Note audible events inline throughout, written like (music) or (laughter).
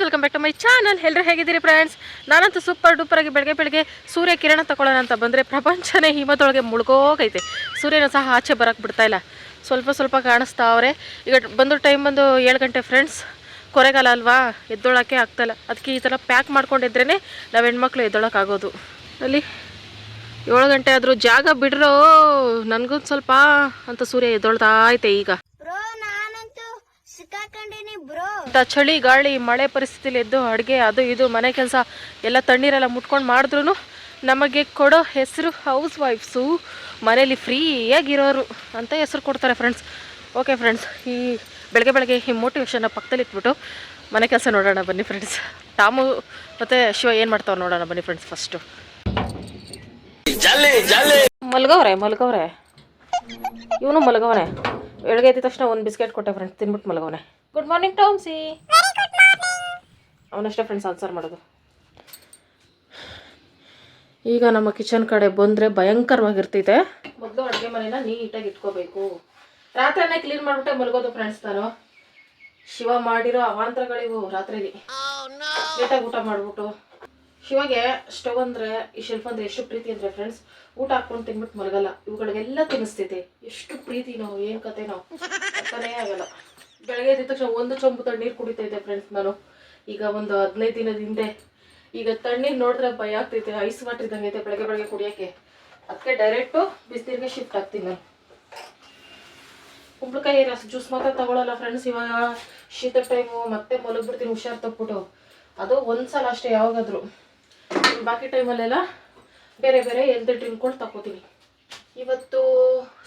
Friends welcome back to my channel ಎಲ್ಲರೂ ಹೇಗಿದ್ದೀರಿ friends ನಾನಂತೂ ಸೂಪರ್ ಡೂಪರ್ ಆಗಿ ಬೆಳಗ್ಗೆ ಬೆಳಗ್ಗೆ ಸೂರ್ಯ ಕಿರಣ ತಗೊಳ್ಳೋಣ ಅಂತ ಬಂದರೆ ಪ್ರಪಂಚನೇ ಹಿಮದೊಳಗೆ ಮುಳುಗೋಗೈತೆ. ಸೂರ್ಯನ ಸಹ ಆಚೆ ಬರೋಕ್ಕೆ ಬಿಡ್ತಾ ಇಲ್ಲ. ಸ್ವಲ್ಪ ಸ್ವಲ್ಪ ಕಾಣಿಸ್ತಾವ್ರೆ ಈಗ ಬಂದು ಟೈಮ್ ಬಂದು ಏಳು ಗಂಟೆ ಫ್ರೆಂಡ್ಸ್ ಕೊರೆಗಾಲ ಅಲ್ವಾ? ಎದ್ದೊಳಕ್ಕೆ ಆಗ್ತಾಯಿಲ್ಲ ಅದಕ್ಕೆ ಈ ಥರ ಪ್ಯಾಕ್ ಮಾಡ್ಕೊಂಡಿದ್ರೇ ನಾವು ಹೆಣ್ಮಕ್ಳು ಎದ್ದೊಳಕ್ಕಾಗೋದು ಅಲ್ಲಿ ಏಳು ಗಂಟೆ ಆದರೂ ಜಾಗ ಬಿಡ್ರೋ ನನಗೂ ಸ್ವಲ್ಪ ಅಂತ ಸೂರ್ಯ ಎದ್ದೊಳ್ತಾ ಐತೆ ಈಗ ಬ್ರೋ ನಾನಂತೂ ಸಿಕ್ಕಾಕೊಂಡಿನಿ ಬ್ರೋ ಇಂಥ ಚಳಿ ಗಾಳಿ ಮಳೆ ಪರಿಸ್ಥಿತಿಲಿ ಎದ್ದು ಅಡುಗೆ ಅದು ಇದು ಮನೆ ಕೆಲಸ ಎಲ್ಲ ತಣ್ಣೀರೆಲ್ಲ ಮುಟ್ಕೊಂಡು ಮಾಡಿದ್ರು ನಮಗೆ ಕೊಡೋ ಹೆಸರು ಹೌಸ್ ವೈಫ್ಸು. ಮನೇಲಿ ಫ್ರೀಯಾಗಿರೋರು ಅಂತ ಹೆಸರು ಕೊಡ್ತಾರೆ ಫ್ರೆಂಡ್ಸ್. ಓಕೆ ಫ್ರೆಂಡ್ಸ್ ಈ ಬೆಳಗ್ಗೆ ಬೆಳಗ್ಗೆ ಈ ಮೋಟಿವೇಶನ್ನ ಪಕ್ಕದಲ್ಲಿ ಇಟ್ಬಿಟ್ಟು ಮನೆ ಕೆಲಸ ನೋಡೋಣ ಬನ್ನಿ ಫ್ರೆಂಡ್ಸ್. ತಾಮು ಮತ್ತು ಶಿವ ಏನು ಮಾಡ್ತಾವೆ ನೋಡೋಣ ಬನ್ನಿ ಫ್ರೆಂಡ್ಸ್ ಫಸ್ಟು ಮಲ್ಗವ್ರೆ ಮಲ್ಗವ್ರೆ. ಇವನು ಮಲಗವನೆ. ಬೆಳಗ್ಗೆ ಎದ್ದ ತಕ್ಷಣ ಒಂದು ಬಿಸ್ಕೆಟ್ ಕೊಟ್ಟೆ ಫ್ರೆಂಡ್ಸ್ ತಿನ್ಬಿಟ್ಟು ಮಲಗವನೆ ಗುಡ್ ಮಾರ್ನಿಂಗ್ ಟಾಮ್ಸಿ ಅವನಷ್ಟೇ ಫ್ರೆಂಡ್ಸ್ ಆನ್ಸರ್ ಮಾಡೋದು. ಈಗ ನಮ್ಮ ಕಿಚನ್ ಕಡೆ ಬಂದರೆ ಭಯಂಕರವಾಗಿರ್ತೈತೆ. ಮೊದಲು ಅಡುಗೆ ಮನೇನ ನೀಟಾಗಿ ಇಟ್ಕೋಬೇಕು. ರಾತ್ರಿನೇ ಕ್ಲೀನ್ ಮಾಡಿಬಿಟ್ಟೆ ಮಲಗೋದು ಫ್ರೆಂಡ್ಸ್ ನಾನು ಶಿವ ಮಾಡಿರೋ ಅವಾಂತರಗಳಿವು ರಾತ್ರಿಲಿ. ನೀಟಾಗಿ ಊಟ ಮಾಡಿಬಿಟ್ಟು. ಶಿವಗೆ ಸ್ಟವ್ ಅಂದರೆ ಈ ಶೆಲ್ಫ್ ಅಂದರೆ ಎಷ್ಟು ಪ್ರೀತಿ ಅಂದರೆ ಫ್ರೆಂಡ್ಸ್ ಊಟ ಹಾಕ್ಕೊಂಡು ತಿನ್ಬಿಟ್ಟು ಮಲಗಲ್ಲ. ಇವುಗಳಿಗೆಲ್ಲ ತಿನ್ನಿಸ್ತೈತೆ ಎಷ್ಟು ಪ್ರೀತಿ ನಾವು, ಏನು ಕತೆ ನಾವು. ಅರ್ಥನೇ ಆಗಲ್ಲ. ಬೆಳಗ್ಗೆ ಎದ್ದ ತಕ್ಷಣ ಒಂದು ಚೊಂಬು ತಣ್ಣೀರು ಕುಡಿತಾ ಇದ್ದೆ ಫ್ರೆಂಡ್ಸ್ ನಾನು. ಈಗ ಒಂದು ಹದಿನೈದು ದಿನದ ಹಿಂದೆ. ಈಗ ತಣ್ಣೀರು ನೋಡಿದ್ರೆ ಭಯ ಆಗ್ತೈತೆ, ಐಸ್ ವಾಟರ್ ಇದ್ದಂಗೆ ಐತೆ ಬೆಳಗ್ಗೆ ಬೆಳಗ್ಗೆ ಕುಡಿಯೋಕ್ಕೆ. ಅದಕ್ಕೆ ಡೈರೆಕ್ಟು ಬಿಸಿನೀರಿಗೆ ಶಿಫ್ಟ್ ಆಗ್ತೀನಿ ನಾನು. ಕುಂಬಳಕಾಯಿ ರಸ ಜ್ಯೂಸ್ ಮಾತ್ರ ತಗೊಳಲ್ಲ ಫ್ರೆಂಡ್ಸ್ ಇವಾಗ. ಶೀತ ಟೈಮು ಮತ್ತೆ ಮಲಗ್ಬಿಡ್ತೀನಿ, ಹುಷಾರು ತಪ್ಪಿಬಿಟ್ಟು. ಅದು ಒಂದ್ಸಲ ಅಷ್ಟೇ ಯಾವಾಗಾದರೂ. ಬಾಕಿ ಟೈಮಲ್ಲೆಲ್ಲ ಬೇರೆ ಬೇರೆ ಎಲ್ದು ಡ್ರಿಂಕ್ಗಳು ತಗೋತೀನಿ ಇವತ್ತು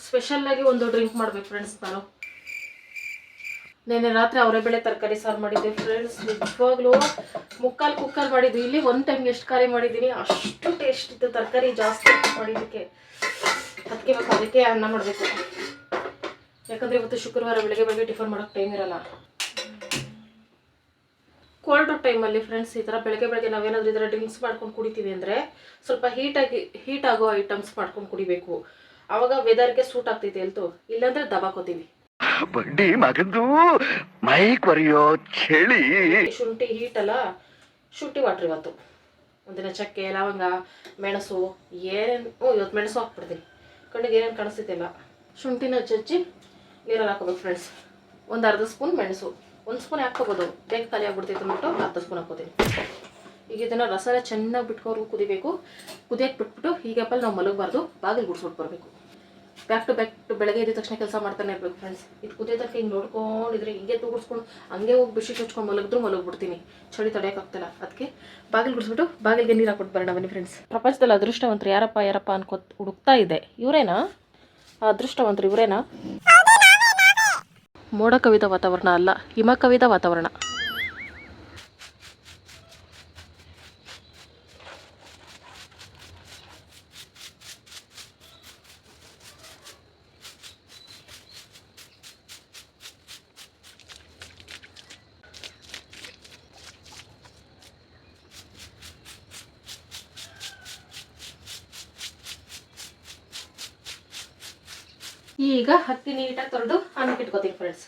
ಸ್ಪೆಷಲ್ಲಾಗಿ ಒಂದು ಡ್ರಿಂಕ್ ಮಾಡ್ಬೇಕು ಫ್ರೆಂಡ್ಸ್ ನಾನು. ನೆನ್ನೆ ರಾತ್ರಿ ಅವರೇ ಬೆಳೆ ತರಕಾರಿ ಸಾರು ಮಾಡಿದ್ದೆ ಫ್ರೆಂಡ್ಸ್ ನಿಜವಾಗ್ಲೂ ಮುಕ್ಕಾಲು ಕುಕ್ಕರ್ ಮಾಡಿದ್ದು. ಇಲ್ಲಿ ಒಂದು ಟೈಮ್ಗೆ ಎಷ್ಟು ಕಾರಿ ಮಾಡಿದ್ದೀನಿ, ಅಷ್ಟು ಟೇಸ್ಟ್ ಇತ್ತು. ತರಕಾರಿ ಜಾಸ್ತಿ ಮಾಡಿದ್ದಕ್ಕೆ. ಅದಕ್ಕೆ ಅದಕ್ಕೆ ಅನ್ನ ಮಾಡಬೇಕು. ಯಾಕಂದರೆ ಇವತ್ತು ಶುಕ್ರವಾರ ಬೆಳಗ್ಗೆ ಬೆಳಗ್ಗೆ ಟಿಫನ್ ಮಾಡೋಕ್ಕೆ ಟೈಮ್ ಇರಲ್ಲ. ಕೋಲ್ಡ್ ಟೈಮಲ್ಲಿ ಫ್ರೆಂಡ್ಸ್ ಈ ಥರ ಬೆಳಗ್ಗೆ ಬೆಳಗ್ಗೆ ನಾವೇನಾದರೂ ಈ ಥರ ಡ್ರಿಂಕ್ಸ್ ಮಾಡ್ಕೊಂಡು ಕುಡಿತೀವಿ ಅಂದರೆ ಸ್ವಲ್ಪ ಹೀಟಾಗಿ ಹೀಟ್ ಆಗೋ ಐಟಮ್ಸ್ ಮಾಡ್ಕೊಂಡು ಕುಡಿಬೇಕು. ಆವಾಗ ವೆದರ್ಗೆ ಸೂಟ್ ಆಗ್ತೈತೆ ಎಲ್ತು ಇಲ್ಲಾಂದ್ರೆ ದಬಾಕೋತೀವಿ. ಬಡ್ಡಿ ಮಗಂದು ಮೈ ಕೊರೆಯೋ ಚಳಿ. ಶುಂಠಿ ಹೀಟ್ ಅಲ್ಲ ಶುಂಠಿ ವಾಟ್ರ್ ಇವತ್ತು. ಒಂದಿನ ಚಕ್ಕೆ ಲವಂಗ ಮೆಣಸು ಏನೇನು ಓ ಇವತ್ತು ಮೆಣಸು ಹಾಕ್ಬಿಡ್ತೀನಿ. ಕಣ್ಣಿಗೆ ಏನೇನು ಕಾಣಿಸ್ತಿಲ್ಲ ಶುಂಠಿನ ಜಜ್ಜಿ ನೀರಲ್ಲಿ ಹಾಕೋಬೇಕು ಫ್ರೆಂಡ್ಸ್ ಒಂದು ಅರ್ಧ ಸ್ಪೂನ್ ಮೆಣಸು. ಒಂದು ಸ್ಪೂನ್ ಹಾಕ್ಕೋಬೋದು ಬೇಗ ಖಾಲಿ ಆಗ್ಬಿಡ್ತೈತೆ ಅಂದ್ಬಿಟ್ಟು ಅರ್ಧ ಸ್ಪೂನ್ ಹಾಕೋತೀನಿ ಈಗ ಇದನ್ನು ರಸನ ಚೆನ್ನಾಗಿ ಬಿಟ್ಕೋರ್ಗು ಕುದಿಬೇಕು. ಕುದಿಯಕ್ಕೆ ಬಿಟ್ಬಿಟ್ಟು ಹೀಗಪ್ಪಲ್ಲಿ ನಾವು ಮಲಗಬಾರ್ದು. ಬಾಗಿಲು ಗುಡಿಸ್ಬಿಟ್ಟು ಬರಬೇಕು. ಬ್ಯಾಕ್ ಟು ಬ್ಯಾಕ್ ಟು ಬೆಳಗ್ಗೆ ಇದ್ದ ತಕ್ಷಣ ಕೆಲಸ ಮಾಡ್ತಾನೆ ಇರಬೇಕು ಫ್ರೆಂಡ್ಸ್ ಇದು ಕುದಿಯೋ ತನಕ ಹಿಂಗೆ ನೋಡ್ಕೊಂಡಿದ್ರೆ ಹಿಂಗೆ ತೂಗಿಸ್ಕೊಂಡು ಹಂಗೆ ಹೋಗಿ ಬಿಸಿ ಹಚ್ಕೊಂಡು ಮಲಗಿದ್ರು ಮಲಗ್ಬಿಡ್ತೀನಿ. ಚಳಿ ತಡೆಯೋಕ್ಕಾಗ್ತಿಲ್ಲ ಅದಕ್ಕೆ ಬಾಗಿಲು ಗುಡಿಸ್ಬಿಟ್ಟು ಬಾಗಿಲಿಗೆ ನೀರು ಹಾಕ್ಬಿಟ್ಟು ಬರೋಣ ಬನ್ನಿ ಫ್ರೆಂಡ್ಸ್ ಪ್ರಪಂಚದಲ್ಲಿ ಅದೃಷ್ಟವಂತರು ಯಾರಪ್ಪ ಯಾರಪ್ಪ ಅನ್ಕೋತ್ ಹುಡುಕ್ತಾ ಇದೆ. ಇವರೇನಾ? ಅದೃಷ್ಟವಂತರು ಇವರೇನಾ? ಮೋಡ ಕವಿದ ವಾತಾವರಣ ಅಲ್ಲ ಹಿಮ ಕವಿದ ವಾತಾವರಣ. ಈಗ ಹತ್ತಿ ನೀಟಾಗಿ ಫ್ರೆಂಡ್ಸ್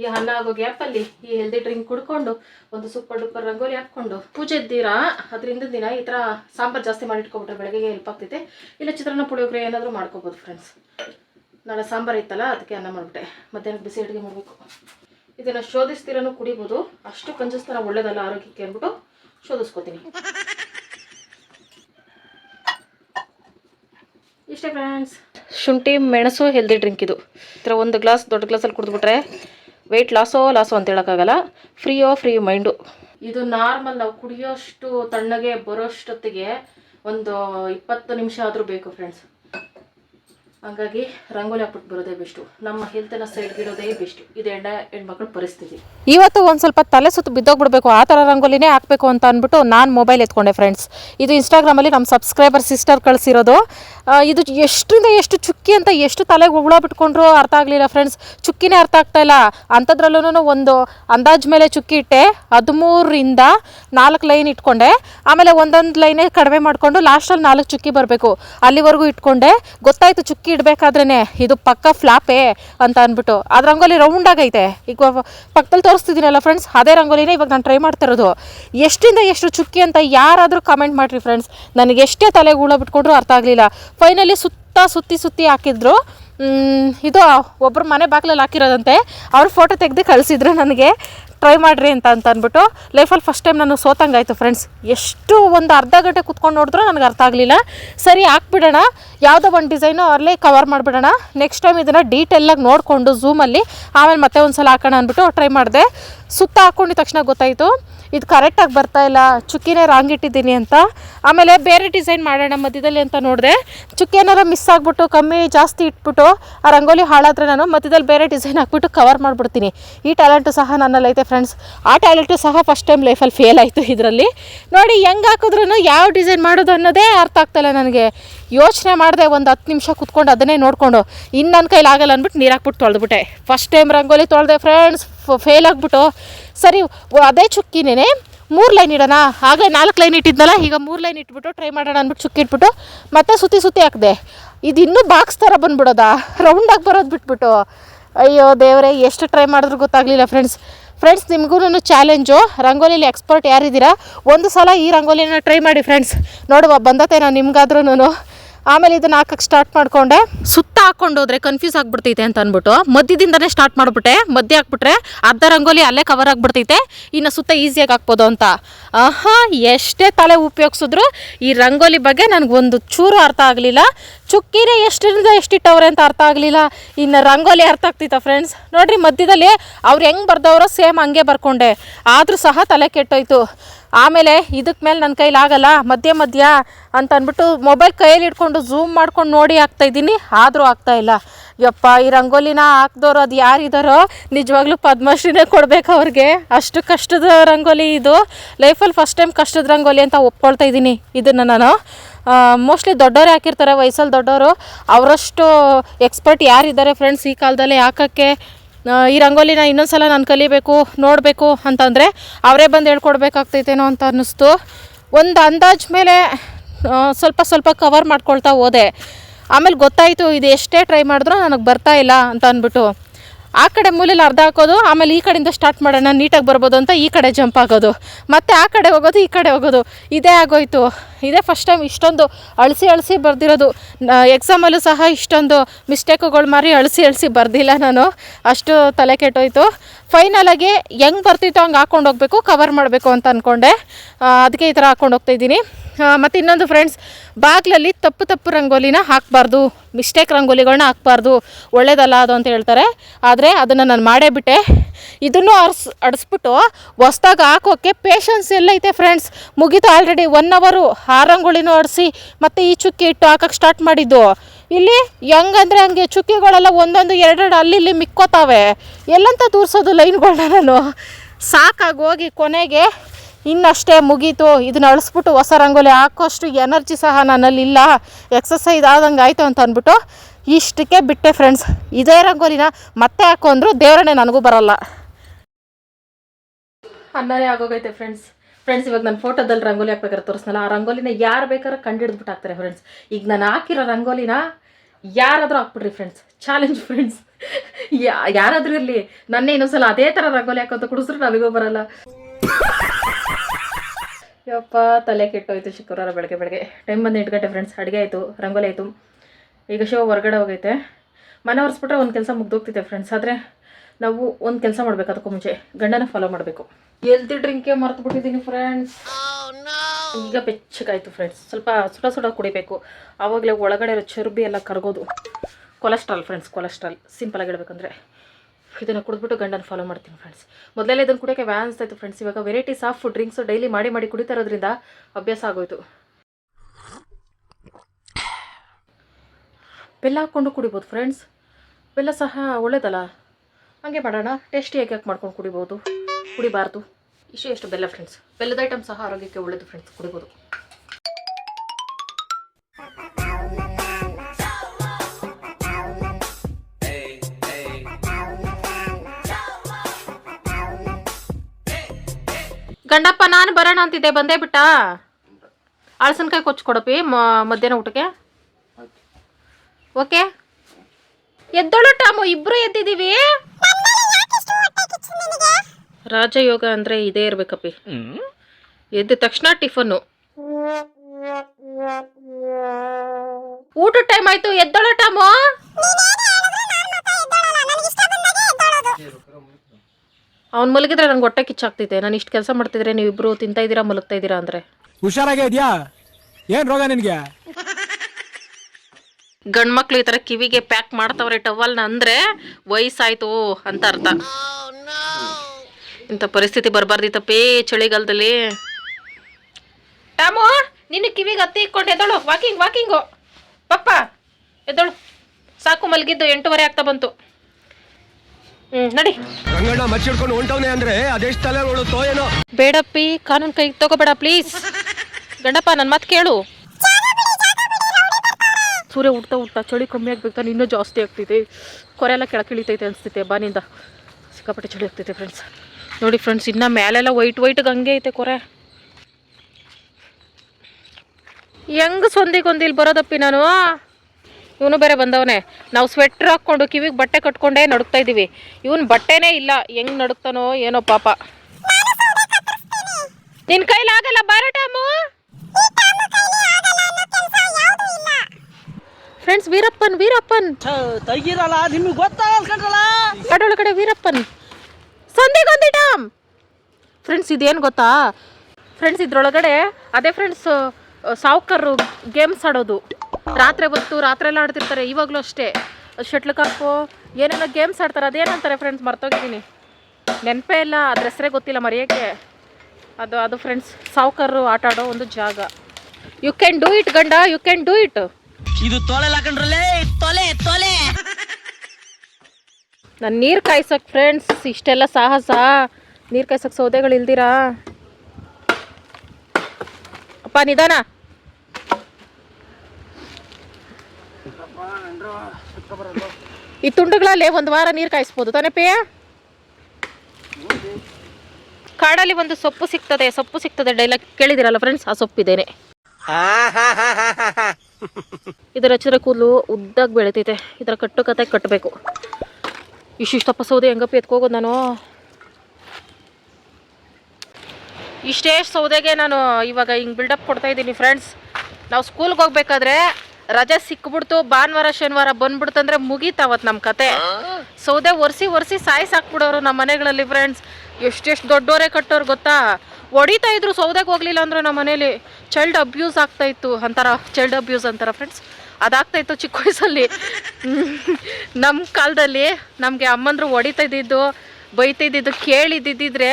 ಈ ಅನ್ನ ಆಗೋ ಗ್ಯಾಪಲ್ಲಿ ಈ ಹೆಲ್ದಿ ಡ್ರಿಂಕ್ ಕುಡ್ಕೊಂಡು, ಒಂದು ಸೂಪರ್ ಡೂಪರ್ ರಂಗೋಲಿ ಹಾಕ್ಕೊಂಡು ಪೂಜೆ ಇದ್ದೀರಾ? ಅದರಿಂದ ದಿನ ಈ ಥರ ಸಾಂಬಾರು ಜಾಸ್ತಿ ಮಾಡಿ ಇಟ್ಕೊಬಿಟ್ರೆ ಬೆಳಗ್ಗೆ ಹೆಲ್ಪ್ ಆಗ್ತೈತೆ. ಇಲ್ಲ ಚಿತ್ರಾನ್ನ, ಪುಳಿಯೋಗರೆ ಏನಾದರೂ ಮಾಡ್ಕೋಬೋದು ಫ್ರೆಂಡ್ಸ್ ನಾಳೆ ಸಾಂಬಾರು ಇತ್ತಲ್ಲ ಅದಕ್ಕೆ ಅನ್ನ ಮಾಡಿಬಿಟ್ಟೆ. ಮಧ್ಯಾಹ್ನಕ್ಕೆ ಬಿಸಿ ಅಡುಗೆ ಮಾಡಬೇಕು. ಇದನ್ನು ಶೋಧಿಸ್ತಿರನು ಕುಡಿಬೋದು. ಅಷ್ಟು ಕಂಜಸ್ತರ ಒಳ್ಳೇದಲ್ಲ ಆರೋಗ್ಯಕ್ಕೆ ಅಂದ್ಬಿಟ್ಟು ಶೋಧಿಸ್ಕೋತೀನಿ. ಇಷ್ಟೇ ಫ್ರೆಂಡ್ಸ್ ಶುಂಠಿ ಮೆಣಸು ಹೆಲ್ದಿ ಡ್ರಿಂಕ್ ಇದು. ಈ ಥರ ಒಂದು ಗ್ಲಾಸ್ ದೊಡ್ಡ ಗ್ಲಾಸಲ್ಲಿ ಕುಡಿದ್ಬಿಟ್ರೆ ವೆಯ್ಟ್ ಲಾಸೋ ಲಾಸೋ ಅಂತ ಹೇಳೋಕ್ಕಾಗಲ್ಲ. ಫ್ರೀಯೋ ಫ್ರೀ ಮೈಂಡು ಇದು ನಾರ್ಮಲ್ ನಾವು ಕುಡಿಯೋಷ್ಟು ತಣ್ಣಗೆ ಬರೋಷ್ಟೊತ್ತಿಗೆ ಒಂದು ಇಪ್ಪತ್ತು ನಿಮಿಷ ಆದರೂ ಬೇಕು ಫ್ರೆಂಡ್ಸ್ ಹಂಗಾಗಿ ರಂಗೋಲಿ ಹಾಕ್ಬಿಟ್ಟು ಬರೋದೇ ಬೆಸ್ಟು. ನಮ್ಮ ಹೆಲ್ತನ್ನ ಸೈಡ್ಗಿಡೋದೇ ಬೆಸ್ಟು. ಇದು ಹೆಣ್ಣ, ಹೆಣ್ಮಕ್ಳ ಪರಿಸ್ಥಿತಿ. ಇವತ್ತು ಒಂದು ಸ್ವಲ್ಪ ತಲೆ ಸುತ್ತು ಬಿದ್ದೋಗ್ಬಿಡ್ಬೇಕು. ಆ ಥರ ರಂಗೋಲಿನೇ ಹಾಕಬೇಕು ಅಂತ ಅಂದ್ಬಿಟ್ಟು ನಾನು ಮೊಬೈಲ್ ಎತ್ಕೊಂಡೆ ಫ್ರೆಂಡ್ಸ್ ಇದು ಇನ್ಸ್ಟಾಗ್ರಾಮಲ್ಲಿ ನಮ್ಮ ಸಬ್ಸ್ಕ್ರೈಬರ್ ಸಿಸ್ಟರ್ ಕಳಿಸಿರೋದು. ಇದು ಎಷ್ಟರಿಂದ ಎಷ್ಟು ಚುಕ್ಕಿ ಅಂತ ಎಷ್ಟು ತಲೆಗೆ ಹುಳ ಬಿಟ್ಕೊಂಡ್ರು ಅರ್ಥ ಆಗಲಿಲ್ಲ ಫ್ರೆಂಡ್ಸ್ ಚುಕ್ಕಿನೇ ಅರ್ಥ ಆಗ್ತಾ ಇಲ್ಲ. ಅಂಥದ್ರಲ್ಲೂ ಒಂದು ಅಂದಾಜ್ ಮೇಲೆ ಚುಕ್ಕಿ ಇಟ್ಟೆ. ಹದಿಮೂರರಿಂದ ನಾಲ್ಕು ಲೈನ್ ಇಟ್ಕೊಂಡೆ. ಆಮೇಲೆ ಒಂದೊಂದು ಲೈನೇ ಕಡಿಮೆ ಮಾಡಿಕೊಂಡು ಲಾಸ್ಟಲ್ಲಿ ನಾಲ್ಕು ಚುಕ್ಕಿ ಬರಬೇಕು. ಅಲ್ಲಿವರೆಗೂ ಇಟ್ಕೊಂಡೆ. ಗೊತ್ತಾಯಿತು ಚುಕ್ಕಿ ಇಡಬೇಕಾದ್ರೇ ಇದು ಪಕ್ಕ ಫ್ಲಾಪೇ ಅಂತ ಅಂದ್ಬಿಟ್ಟು. ಅದು ರಂಗೋಲಿ ರೌಂಡ್ ಆಗೈತೆ. ಈಗ ಪಕ್ಕದಲ್ಲಿ ತೋರಿಸ್ತಿದ್ದೀನಲ್ಲ ಫ್ರೆಂಡ್ಸ್ ಅದೇ ರಂಗೋಲಿನೇ ಇವಾಗ ನಾನು ಟ್ರೈ ಮಾಡ್ತಾ ಇರೋದು. ಎಷ್ಟಿಂದ ಎಷ್ಟು ಚುಕ್ಕಿ ಅಂತ ಯಾರಾದರೂ ಕಮೆಂಟ್ ಮಾಡಿರಿ ಫ್ರೆಂಡ್ಸ್ ನನಗೆ ಎಷ್ಟೇ ತಲೆಗೆ ಉಳ ಬಿಟ್ಕೊಂಡ್ರು ಅರ್ಥ ಆಗಲಿಲ್ಲ. ಫೈನಲಿ ಸುತ್ತ ಸುತ್ತಿ ಸುತ್ತಿ ಹಾಕಿದ್ರು. ಇದು ಒಬ್ಬರು ಮನೆ ಬಾಗಿಲಲ್ಲಿ ಹಾಕಿರೋದಂತೆ. ಅವ್ರ ಫೋಟೋ ತೆಗೆದು ಕಳಿಸಿದ್ರು ನನಗೆ. ಟ್ರೈ ಮಾಡಿರಿ ಅಂತ ಅಂತ ಅಂದ್ಬಿಟ್ಟು ಲೈಫಲ್ಲಿ ಫಸ್ಟ್ ಟೈಮ್ ನಾನು ಸೋತಂಗಾಯಿತು ಫ್ರೆಂಡ್ಸ್ ಎಷ್ಟು ಒಂದು ಅರ್ಧ ಗಂಟೆ ಕುತ್ಕೊಂಡು ನೋಡಿದ್ರು ನನಗೆ ಅರ್ಥ ಆಗಲಿಲ್ಲ. ಸರಿ, ಹಾಕ್ಬಿಡೋಣ. ಯಾವುದೋ ಒಂದು ಡಿಸೈನು ಅಲ್ಲೇ ಕವರ್ ಮಾಡಿಬಿಡೋಣ. ನೆಕ್ಸ್ಟ್ ಟೈಮ್ ಇದನ್ನು ಡೀಟೇಲಾಗಿ ನೋಡಿಕೊಂಡು ಝೂಮಲ್ಲಿ ಆಮೇಲೆ ಮತ್ತೆ ಒಂದು ಸಲ ಹಾಕೋಣ ಅಂದ್ಬಿಟ್ಟು ಟ್ರೈ ಮಾಡಿದೆ. ಸುತ್ತ ಹಾಕ್ಕೊಂಡಿದ ತಕ್ಷಣ ಗೊತ್ತಾಯಿತು. ಇದು ಕರೆಕ್ಟಾಗಿ ಬರ್ತಾ ಇಲ್ಲ. ಚುಕ್ಕಿನೇ ರಾಂಗ್ ಇಟ್ಟಿದ್ದೀನಿ ಅಂತ. ಆಮೇಲೆ ಬೇರೆ ಡಿಸೈನ್ ಮಾಡೋಣ ಮಧ್ಯದಲ್ಲಿ ಅಂತ ನೋಡಿದೆ. ಚುಕ್ಕಿ ಏನಾರ ಮಿಸ್ ಆಗಿಬಿಟ್ಟು, ಕಮ್ಮಿ ಜಾಸ್ತಿ ಇಟ್ಬಿಟ್ಟು, ಆ ರಂಗೋಲಿ ಹಾಳಾದರೆ ನಾನು ಮಧ್ಯದಲ್ಲಿ ಬೇರೆ ಡಿಸೈನ್ ಹಾಕ್ಬಿಟ್ಟು ಕವರ್ ಮಾಡಿಬಿಡ್ತೀನಿ. ಈ ಟ್ಯಾಲೆಂಟು ಸಹ ನನ್ನಲ್ಲಿ ಐತೆ ಫ್ರೆಂಡ್ಸ್ ಆ ಟ್ಯಾಲೆಂಟು ಸಹ ಫಸ್ಟ್ ಟೈಮ್ ಲೈಫಲ್ಲಿ ಫೇಲ್ ಆಯಿತು ಇದರಲ್ಲಿ. ನೋಡಿ, ಹೆಂಗೆ ಹಾಕಿದ್ರೂ ಯಾವ ಡಿಸೈನ್ ಮಾಡೋದು ಅನ್ನೋದೇ ಅರ್ಥ ಆಗ್ತಾಯಿಲ್ಲ ನನಗೆ. ಯೋಚನೆ ಮಾಡಿದೆ ಒಂದು ಹತ್ತು ನಿಮಿಷ ಕುತ್ಕೊಂಡು ಅದನ್ನೇ ನೋಡಿಕೊಂಡು ಇನ್ನು ನನ್ನ ಕೈಲಾಗಲ್ಲ ಅಂದ್ಬಿಟ್ಟು ನೀರು ಹಾಕ್ಬಿಟ್ಟು ತೊಳೆದ್ಬಿಟ್ಟೆ. ಫಸ್ಟ್ ಟೈಮ್ ರಂಗೋಲಿ ತೊಳೆದೆ ಫ್ರೆಂಡ್ಸ್ ಫೇಲ್ ಆಗಿಬಿಟ್ಟು, ಸರಿ, ಅದೇ ಚುಕ್ಕಿನೇ ಮೂರು ಲೈನ್ ಇಡೋಣ. ಆಗಲೇ ನಾಲ್ಕು ಲೈನ್ ಇಟ್ಟಿದ್ನಲ್ಲ, ಈಗ ಮೂರು ಲೈನ್ ಇಟ್ಬಿಟ್ಟು ಟ್ರೈ ಮಾಡೋಣ ಅಂದ್ಬಿಟ್ಟು ಚುಕ್ಕಿ ಇಟ್ಬಿಟ್ಟು ಮತ್ತೆ ಸುತ್ತಿ ಸುತ್ತಿ ಹಾಕಿದೆ. ಇದು ಇನ್ನೂ ಬಾಕ್ಸ್ ಥರ ಬಂದ್ಬಿಡೋದಾ? ರೌಂಡಾಗಿ ಬರೋದು ಬಿಟ್ಬಿಟ್ಟು. ಅಯ್ಯೋ ದೇವರೇ, ಎಷ್ಟು ಟ್ರೈ ಮಾಡಿದ್ರು ಗೊತ್ತಾಗಲಿಲ್ಲ ಫ್ರೆಂಡ್ಸ್ ಫ್ರೆಂಡ್ಸ್ ನಿಮಗೂ ಚಾಲೆಂಜು ರಂಗೋಲಿಲಿ ಎಕ್ಸ್ಪರ್ಟ್ ಯಾರಿದ್ದೀರಾ? ಒಂದು ಸಲ ಈ ರಂಗೋಲಿನ ಟ್ರೈ ಮಾಡಿ ಫ್ರೆಂಡ್ಸ್ ನೋಡುವ ನಾನು ನಿಮ್ಗಾದ್ರೂ ಆಮೇಲೆ ಇದನ್ನ ಹಾಕಕ್ಕೆ ಸ್ಟಾರ್ಟ್ ಮಾಡ್ಕೊಂಡೆ. ಸುತ್ತ ಹಾಕೊಂಡು ಕನ್ಫ್ಯೂಸ್ ಆಗ್ಬಿಡ್ತೈತೆ ಅಂತ ಅಂದ್ಬಿಟ್ಟು ಮಧ್ಯದಿಂದನೇ ಸ್ಟಾರ್ಟ್ ಮಾಡಿಬಿಟ್ಟೆ. ಮಧ್ಯ ಹಾಕ್ಬಿಟ್ರೆ ಅರ್ಧ ರಂಗೋಲಿ ಅಲ್ಲೇ ಕವರ್ ಆಗಿಬಿಡ್ತೈತೆ. ಇನ್ನು ಸುತ್ತ ಈಸಿಯಾಗಿ ಹಾಕ್ಬೋದು ಅಂತ. ಆಹಾ, ಎಷ್ಟೇ ತಲೆ ಉಪಯೋಗಿಸಿದ್ರು ಈ ರಂಗೋಲಿ ಬಗ್ಗೆ ನನಗೊಂದು ಚೂರು ಅರ್ಥ ಆಗಲಿಲ್ಲ. ಚುಕ್ಕಿನೇ ಎಷ್ಟರಿಂದ ಎಷ್ಟಿಟ್ಟವ್ರೆ ಅಂತ ಅರ್ಥ ಆಗಲಿಲ್ಲ. ಇನ್ನು ರಂಗೋಲಿ ಅರ್ಥ ಆಗ್ತಿತ್ತ ಫ್ರೆಂಡ್ಸ್ ನೋಡಿರಿ ಮಧ್ಯದಲ್ಲಿ ಅವ್ರು ಹೆಂಗೆ ಬರ್ದವ್ರೋ ಸೇಮ್ ಹಂಗೆ ಬರ್ಕೊಂಡೆ. ಆದರೂ ಸಹ ತಲೆ ಕೆಟ್ಟೋಯ್ತು. ಆಮೇಲೆ ಇದಕ್ಕೆ ಮೇಲೆ ನನ್ನ ಕೈಲಿ ಆಗಲ್ಲ, ಮಧ್ಯ ಮಧ್ಯ ಅಂತ ಅಂದ್ಬಿಟ್ಟು ಮೊಬೈಲ್ ಕೈಯಲ್ಲಿ ಇಟ್ಕೊಂಡು ಝೂಮ್ ಮಾಡ್ಕೊಂಡು ನೋಡಿ ಹಾಕ್ತಾ ಇದ್ದೀನಿ, ಆದರೂ ಇಲ್ಲ. ಯಪ್ಪ, ಈ ರಂಗೋಲಿನ ಹಾಕ್ದವ್ರು ಅದು ಯಾರಿದಾರೋ? ನಿಜವಾಗ್ಲೂ ಪದ್ಮಶ್ರೀನೇ ಕೊಡ್ಬೇಕು ಅವ್ರಿಗೆ. ಅಷ್ಟು ಕಷ್ಟದ ರಂಗೋಲಿ ಇದು. ಲೈಫಲ್ಲಿ ಫಸ್ಟ್ ಟೈಮ್ ಕಷ್ಟದ ರಂಗೋಲಿ ಅಂತ ಒಪ್ಕೊಳ್ತಾ ಇದ್ದೀನಿ ಇದನ್ನು ನಾನು. ಮೋಸ್ಟ್ಲಿ ದೊಡ್ಡವರೇ ಹಾಕಿರ್ತಾರೆ, ವಯಸ್ಸಲ್ಲಿ ದೊಡ್ಡವರು ಅವರಷ್ಟು ಎಕ್ಸ್ಪರ್ಟ್ ಯಾರಿದ್ದಾರೆ ಫ್ರೆಂಡ್ಸ್ ಈ ಕಾಲದಲ್ಲಿ ಹಾಕೋಕ್ಕೆ? ಈ ರಂಗೋಲಿನ ಇನ್ನೊಂದ್ಸಲ ನಾನು ಕಲಿಬೇಕು, ನೋಡಬೇಕು ಅಂತಂದರೆ ಅವರೇ ಬಂದು ಹೇಳ್ಕೊಡ್ಬೇಕಾಗ್ತೈತೇನೋ ಅಂತ ಅನ್ನಿಸ್ತು. ಒಂದು ಅಂದಾಜ್ ಮೇಲೆ ಸ್ವಲ್ಪ ಸ್ವಲ್ಪ ಕವರ್ ಮಾಡ್ಕೊಳ್ತಾ ಹೋದೆ. ಆಮೇಲೆ ಗೊತ್ತಾಯಿತು, ಇದು ಎಷ್ಟೇ ಟ್ರೈ ಮಾಡಿದ್ರೂ ನನಗೆ ಬರ್ತಾ ಇಲ್ಲ ಅಂತ ಅಂದ್ಬಿಟ್ಟು ಆ ಕಡೆ ಮೂಲೆಯಲ್ಲಿ ಅರ್ಧ ಹಾಕೋದು, ಆಮೇಲೆ ಈ ಕಡೆಯಿಂದ ಸ್ಟಾರ್ಟ್ ಮಾಡೋಣ, ನೀಟಾಗಿ ಬರ್ಬೋದು ಅಂತ ಈ ಕಡೆ ಜಂಪ್ ಆಗೋದು. ಮತ್ತೆ ಆ ಕಡೆ ಹೋಗೋದು, ಈ ಕಡೆ ಹೋಗೋದು. ಇದೇ ಆಗೋಯ್ತು. ಇದೇ ಫಸ್ಟ್ ಟೈಮ್ ಇಷ್ಟೊಂದು ಅಳಿಸಿ ಅಳಿಸಿ ಬರ್ದಿರೋದು. ಎಕ್ಸಾಮಲ್ಲೂ ಸಹ ಇಷ್ಟೊಂದು ಮಿಸ್ಟೇಕುಗಳು ಮಾರಿ ಅಳಿಸಿ ಅಳಿಸಿ ಬರೆದಿಲ್ಲ ನಾನು. ಅಷ್ಟು ತಲೆ ಕೆಟ್ಟೋಯ್ತು. ಫೈನಲಾಗಿ ಹೆಂಗೆ ಬರ್ತಿತ್ತು ಹಂಗೆ ಹಾಕ್ಕೊಂಡು ಹೋಗಬೇಕು ಕವರ್ ಮಾಡಬೇಕು ಅಂತ ಅಂದ್ಕೊಂಡೆ ಅದಕ್ಕೆ ಈ ಥರ ಹಾಕ್ಕೊಂಡು ಹೋಗ್ತಾಯಿದ್ದೀನಿ ಮತ್ತು ಇನ್ನೊಂದು ಫ್ರೆಂಡ್ಸ್ ಬಾಗಿಲಲ್ಲಿ ತಪ್ಪು ತಪ್ಪು ರಂಗೋಲಿನ ಹಾಕಬಾರ್ದು. ಮಿಸ್ಟೇಕ್ ರಂಗೋಲಿಗಳನ್ನ ಹಾಕಬಾರ್ದು. ಒಳ್ಳೇದಲ್ಲ ಅದು ಅಂತ ಹೇಳ್ತಾರೆ. ಆದರೆ ಅದನ್ನು ನಾನು ಮಾಡೇ ಬಿಟ್ಟೆ. ಇದನ್ನು ಅರ್ಸ್, ಅಡಿಸ್ಬಿಟ್ಟು ಹೊಸ್ದಾಗಿ ಹಾಕೋಕ್ಕೆ ಪೇಷನ್ಸ್ ಎಲ್ಲೈತೆ ಫ್ರೆಂಡ್ಸ್ ಮುಗಿತು ಆಲ್ರೆಡಿ ಒನ್ ಅವರು ಆ ರಂಗೋಳಿನೂ ಅಡಿಸಿ ಮತ್ತು ಈ ಚುಕ್ಕಿ ಇಟ್ಟು ಹಾಕಕ್ಕೆ ಸ್ಟಾರ್ಟ್ ಮಾಡಿದ್ದು. ಇಲ್ಲಿ ಹೆಂಗಂದ್ರೆ ಹಂಗೆ ಚುಕ್ಕಿಗಳೆಲ್ಲ ಒಂದೊಂದು ಎರಡೆರಡು ಅಲ್ಲಿ ಇಲ್ಲಿ ಮಿಕ್ಕೋತಾವೆ. ಎಲ್ಲಂತ ತೋರಿಸೋದು ಲೈನ್ಗಳನ್ನ ನಾನು. ಸಾಕಾಗಿ ಹೋಗಿ ಕೊನೆಗೆ ಇನ್ನಷ್ಟೇ ಮುಗೀತು. ಇದನ್ನ ಅಳಿಸ್ಬಿಟ್ಟು ಹೊಸ ರಂಗೋಲಿ ಹಾಕೋಷ್ಟು ಎನರ್ಜಿ ಸಹ ನನ್ನಲ್ಲಿ ಇಲ್ಲ. ಎಕ್ಸಸೈಸ್ ಆದಂಗೆ ಆಯಿತು ಅಂತ ಅಂದ್ಬಿಟ್ಟು ಇಷ್ಟಕ್ಕೆ ಬಿಟ್ಟೆ ಫ್ರೆಂಡ್ಸ್ ಇದೇ ರಂಗೋಲಿನ ಮತ್ತೆ ಹಾಕು ದೇವರನ್ನೇ ನನಗೂ ಬರಲ್ಲ. ಅನ್ನನೇ ಆಗೋಗೈತೆ ಫ್ರೆಂಡ್ಸ್ ಫ್ರೆಂಡ್ಸ್ ಇವಾಗ ನನ್ನ ಫೋಟೋದಲ್ಲಿ ರಂಗೋಲಿ ಹಾಕ್ಬೇಕಾದ್ರೆ ತೋರಿಸ್ನಲ್ಲ, ಆ ರಂಗೋಲಿನ ಯಾರು ಬೇಕಾದ್ರೆ ಕಂಡಿಡ್ದ್ಬಿಟ್ಟು ಹಾಕ್ತಾರೆ ಫ್ರೆಂಡ್ಸ್ ಈಗ ನಾನು ಹಾಕಿರೋ ರಂಗೋಲಿನ ಯಾರಾದರೂ ಹಾಕ್ಬಿಡ್ರಿ ಫ್ರೆಂಡ್ಸ್ ಚಾಲೆಂಜ್ ಫ್ರೆಂಡ್ಸ್ ಯಾ, ಯಾರಾದರೂ ಇರಲಿ. ನನ್ನೇ ಇನ್ನೊಂದ್ಸಲ ಅದೇ ಥರ ರಂಗೋಲಿ ಹಾಕೋಂತ ಕುಡಿಸ್ರು ನನಗೂ ಬರಲ್ಲ. ಯಪ್ಪ, ತಲೆ ಕೆಟ್ಟೋಯ್ತು ಶುಕ್ರವಾರ ಬೆಳಗ್ಗೆ ಬೆಳಗ್ಗೆ. ಟೈಮ್ ಬಂದು ಎಂಟು ಗಂಟೆ ಫ್ರೆಂಡ್ಸ್ ಅಡುಗೆ ಆಯಿತು, ರಂಗೋಲಿ ಆಯಿತು. ಈಗ ಶೋ ಹೊರಗಡೆ ಹೋಗೈತೆ. ಮನೆ ಒರೆಸ್ಬಿಟ್ರೆ ಒಂದು ಕೆಲಸ ಮುಗ್ದೋಗ್ತಿದೆ ಫ್ರೆಂಡ್ಸ್ ಆದರೆ ನಾವು ಒಂದು ಕೆಲಸ ಮಾಡಬೇಕು ಅದಕ್ಕೂ ಮುಂಚೆ. ಗಂಡನ ಫಾಲೋ ಮಾಡಬೇಕು. ಎಲ್ತಿ ಡ್ರಿಂಕೇ ಮರೆತು ಬಿಟ್ಟಿದ್ದೀನಿ ಫ್ರೆಂಡ್ಸ್ ಈಗ ಬೆಚ್ಚಗಾಯ್ತು ಫ್ರೆಂಡ್ಸ್ ಸ್ವಲ್ಪ ಸುಡ ಸುಡ ಕುಡಿಬೇಕು. ಆವಾಗಲೇ ಒಳಗಡೆ ಇರೋ ಚರ್ಬಿ ಎಲ್ಲ ಕರಗೋದು. Cholesterol friends cholesterol. ಸಿಂಪಲಾಗಿ ಹೇಳ್ಬೇಕಂದ್ರೆ. ಇದನ್ನು ಕುಡಿದ್ಬಿಟ್ಟು ಗಂಡನ ಫಾಲೋ ಮಾಡ್ತೀನಿ ಫ್ರೆಂಡ್ಸ್ ಮೊದಲೆಲ್ಲ ಇದನ್ನು ಕುಡಿಯೋಕ್ಕೆ ವ್ಯಾನ್ಸ್ ಆಯಿತು ಫ್ರೆಂಡ್ಸ್ ಇವಾಗ ವೆರೈಟೀಸ್ ಆಫ್ ಡ್ರಿಂಕ್ಸು ಡೈಲಿ ಮಾಡಿ ಮಾಡಿ ಕುಡಿತಾ ಇರೋದ್ರಿಂದ ಅಭ್ಯಾಸ ಆಗೋಯ್ತು. ಬೆಲ್ಲ ಹಾಕ್ಕೊಂಡು ಕುಡಿಬೋದು ಫ್ರೆಂಡ್ಸ್ ಬೆಲ್ಲ ಸಹ ಒಳ್ಳೇದಲ್ಲ? ಹಾಗೆ ಮಾಡೋಣ. ಟೇಸ್ಟಿಯಾಗಿ ಯಾಕೆ ಮಾಡ್ಕೊಂಡು ಕುಡಿಬೋದು? ಕುಡಿಬಾರ್ದು. ಇಷ್ಟು ಎಷ್ಟು ಬೆಲ್ಲ ಫ್ರೆಂಡ್ಸ್ ಬೆಲ್ಲದ ಐಟಮ್ ಸಹ ಆರೋಗ್ಯಕ್ಕೆ ಒಳ್ಳೇದು ಫ್ರೆಂಡ್ಸ್ ಕುಡಿಬೋದು. ಗಂಡಪ್ಪ, ನಾನು ಬರೋಣ ಅಂತಿದ್ದೆ. ಬಂದೇ ಬಿಟ್ಟ? ಅಳಸನ್ಕಾಯಿ ಕೊಚ್ಚಿ ಕೊಡಪ್ಪಿ, ಮ- ಮಧ್ಯಾಹ್ನ ಊಟಕ್ಕೆ? ಓಕೆ? ಎದ್ದೋಳು ಟಾಮು, ಇಬ್ರು ಎದ್ದಿದ್ದೀವಿ? ರಾಜಯೋಗ ಅಂದ್ರೆ ಇದೇ ಇರ್ಬೇಕಪ್ಪಿ. ಎದ್ದ ತಕ್ಷಣ ಟಿಫನ್ ಊಟ ಟೈಮ್ ಆಯ್ತು, ಎದ್ದೋಳು ಟಾಮು? ಅವ್ನು ಮಲಗಿದ್ರೆ ನಂಗೆ ಹೊಟ್ಟೆ ಕಿಚ್ಚಾಗ್ತಿದೆ ನಾನು ಇಷ್ಟು ಕೆಲಸ ಮಾಡ್ತಿದ್ರೆ ನೀವಿಬ್ರು ತಿಂತಾ ಇದ್ದೀರಾ, ಮಲಗ್ತಾ ಇದ್ದೀರಾ ಅಂದ್ರೆ. ಹುಷಾರಾಗೇ ಇದೆಯಾ? ಏನ್ ರೋಗ ನಿನ್ಗೆ? ಗಂಡ್ಮಕ್ಳು ಈ ಥರ ಕಿವಿಗೆ ಪ್ಯಾಕ್ ಮಾಡ್ತಾವ್ರೆ ಟವಲ್ನ ಅಂದ್ರೆ ವಯಸ್ಸಾಯ್ತು ಅಂತ ಅರ್ಥ. ಇಂಥ ಪರಿಸ್ಥಿತಿ ಬರಬಾರ್ದಿತ್ತಪ್ಪೇ ಚಳಿಗಾಲದಲ್ಲಿ. ಟಾಮು ನಿನ್ನ ಕಿವಿಗೆ ಹತ್ತಿ ಇಕ್ಕೊಂಡು ಎದ್ದಳು. ವಾಕಿಂಗ್ ವಾಕಿಂಗು ಪಪ್ಪ ಎದ್ದಳು. ಸಾಕು ಮಲಗಿದ್ದು ಎಂಟೂವರೆ ಆಗ್ತಾ ಬಂತು. ಹ್ಞೂ ನಡಿ. ಅಂದ್ರೆ ಬೇಡಪ್ಪಿ ಕಾನೂನು ಕೈಗೆ ತಗೋಬೇಡ ಪ್ಲೀಸ್ ಗಂಡಪ್ಪ ನನ್ನ ಮಾತು ಕೇಳು. ಸೂರ್ಯ ಹುಡ್ತಾ ಹುಡ್ತಾ ಚಳಿ ಕಮ್ಮಿ ಆಗ್ಬೇಕು ಇನ್ನೂ ಜಾಸ್ತಿ ಆಗ್ತೈತೆ ಕೊರೆ ಎಲ್ಲ ಕೆಳಕಿಳಿತೈತೆ ಅನಿಸ್ತೈತೆ, ಬಾನಿಂದ. ಸಿಕ್ಕಾಪಟ್ಟೆ ಚಳಿ ಆಗ್ತೈತೆ ಫ್ರೆಂಡ್ಸ್ ನೋಡಿ ಫ್ರೆಂಡ್ಸ್ ಇನ್ನು ಮೇಲೆಲ್ಲ ವೈಟ್ ವೈಟ್ಗೆ ಹಂಗೆ ಐತೆ ಕೊರೆ. ಹೆಂಗ್ ಸೊಂದಿಗೆ ಇಲ್ಲಿ ಬರೋದಪ್ಪಿ ನಾನು? ಇವನು ಬೇರೆ ಬಂದವನೇ. ನಾವು ಸ್ವೆಟ್ರ್ ಹಾಕ್ಕೊಂಡು ಕಿವಿಗೆ ಬಟ್ಟೆ ಕಟ್ಕೊಂಡೇ ನಡುಕ್ತಾ ಇದ್ದೀವಿ ಇವನು ಬಟ್ಟೆನೇ ಇಲ್ಲ, ಹೆಂಗ್ ನಡುಕ್ತಾನೋ ಏನೋ ಪಾಪ. ನಿನ್ ಕೈಲಾಗಲ್ಲ ಆಗಲ್ಲ ಫ್ರೆಂಡ್ಸ್ ವೀರಪ್ಪನ್ ವೀರಪ್ಪನ್. ತೆಗಿರಲ್ಲ ನಿಮ್ಗೆ ಗೊತ್ತಾಗಲ್ಲ ಕಣ್ರಲ್ಲ? ಕಡೆ ವೀರಪ್ಪನ್. ಸಂಧಿಗೊಂದಿ ಟಾಮ್ ಫ್ರೆಂಡ್ಸ್ ಇದೇನು ಗೊತ್ತಾ? ಫ್ರೆಂಡ್ಸ್ ಇದ್ರೊಳಗಡೆ ಅದೇ ಫ್ರೆಂಡ್ಸ್ ಸಾವುಕರು ಗೇಮ್ಸ್ ಆಡೋದು. ರಾತ್ರಿ ಹೊತ್ತು ರಾತ್ರಿ ಎಲ್ಲ ಆಡ್ತಿರ್ತಾರೆ ಇವಾಗಲೂ ಅಷ್ಟೇ. ಶಟ್ಲ್ ಕಾಕು ಏನೇನೋ ಗೇಮ್ಸ್ ಆಡ್ತಾರೆ ಅದೇನಂತಾರೆ ಫ್ರೆಂಡ್ಸ್ ಮರ್ತೋಗಿದ್ದೀನಿ. ನೆನಪೇ ಇಲ್ಲ ಅದ್ರ ಹೆಸರೇ ಗೊತ್ತಿಲ್ಲ ಮರೆಯೋಕ್ಕೆ. ಅದು ಅದು ಫ್ರೆಂಡ್ಸ್ ಸಾವುಕರು ಆಟ ಆಡೋ ಒಂದು ಜಾಗ. ಯು ಕ್ಯಾನ್ ಡೂ ಇಟ್ ಗಂಡ ಯು ಕ್ಯಾನ್ ಡೂ ಇಟ್ ಇದು ತೊಲೆ ಹಾಕೊಂಡ್ರಲ್ಲೇ ತೊಲೆ ತೊಲೆ ನಾನು ನೀರು ಕಾಯ್ಸಕ್ಕೆ ಫ್ರೆಂಡ್ಸ್ ಇಷ್ಟೆಲ್ಲ ಸಾಹಸ. ನೀರು ಕಾಯ್ಸಕ್ಕೆ ಸೌದೆಗಳು ಇಲ್ದಿರಾ? ಅಪ್ಪ, ನಿಧಾನ. ಈ ತುಂಡುಗಳಲ್ಲಿ ಒಂದು ವಾರ ನೀರು ಕಾಯಿಸ್ಬೋದು, ತಾನೇ ಪೇಯ ಕಾಡಲ್ಲಿ ಒಂದು ಸೊಪ್ಪು ಸಿಗ್ತದೆ ಸೊಪ್ಪು ಸಿಗ್ತದೆ ಡೈಲಾಗ್ ಕೇಳಿದಿರಲ್ಲ ಫ್ರೆಂಡ್ಸ್ ಆ ಸೊಪ್ಪಿದ್ದೇನೆ (laughs) ಇದರ ಹಚ್ಚಿದ್ರೆ ಕೂದಲು ಉದ್ದಾಗಿ ಬೆಳಿತೈತೆ. ಇದರ ಕಟ್ಟು ಕತೆ ಕಟ್ಟಬೇಕು ಇಷ್ಟಿಷ್ಟಪ್ಪ ಸೌದೆ ಹೆಂಗಪ್ಪ ಎತ್ಕೋಗೋದು ನಾನು. ಇಷ್ಟೇ ಸೌದೆಗೆ ನಾನು ಇವಾಗ ಹಿಂಗೆ ಬಿಲ್ಡಪ್ ಕೊಡ್ತಾ ಇದ್ದೀನಿ ಫ್ರೆಂಡ್ಸ್ ನಾವು ಸ್ಕೂಲ್ಗೆ ಹೋಗ್ಬೇಕಾದ್ರೆ ರಜೆ ಸಿಕ್ಬಿಡ್ತು, ಭಾನುವಾರ, ಶನಿವಾರ ಬಂದ್ಬಿಡ್ತಂದ್ರೆ ಮುಗೀತಾವತ್ತು ನಮ್ಮ ಕತೆ. ಸೌದೆ ಒರೆಸಿ ಒರೆಸಿ ಸಾಯ್ಸಾಕ್ಬಿಡೋರು ನಮ್ಮ ಮನೆಗಳಲ್ಲಿ ಫ್ರೆಂಡ್ಸ್ ಎಷ್ಟೆಷ್ಟು ದೊಡ್ಡೋರೆ ಕಟ್ಟೋರು ಗೊತ್ತಾ? ಹೊಡಿತಾ ಇದ್ರು, ಸೌದೆಗೆ ಹೋಗ್ಲಿಲ್ಲ ಅಂದ್ರೆ ನಮ್ಮ ಮನೇಲಿ ಚೈಲ್ಡ್ ಅಬ್ಯೂಸ್ ಆಗ್ತಾ ಇತ್ತು ಅಂತಾರ ಚೈಲ್ಡ್ ಅಬ್ಯೂಸ್ ಅಂತಾರ ಫ್ರೆಂಡ್ಸ್ ಅದಾಗ್ತಾ ಇತ್ತು ಚಿಕ್ಕ ವಯಸ್ಸಲ್ಲಿ. ನಮ್ಮ ಕಾಲದಲ್ಲಿ ನಮಗೆ ಅಮ್ಮಂದ್ರು ಹೊಡಿತಾ ಇದ್ದಿದ್ದು, ಬೈತಾ ಇದ್ದಿದ್ದು ಕೇಳಿದ್ದಿದ್ದಿದ್ರೆ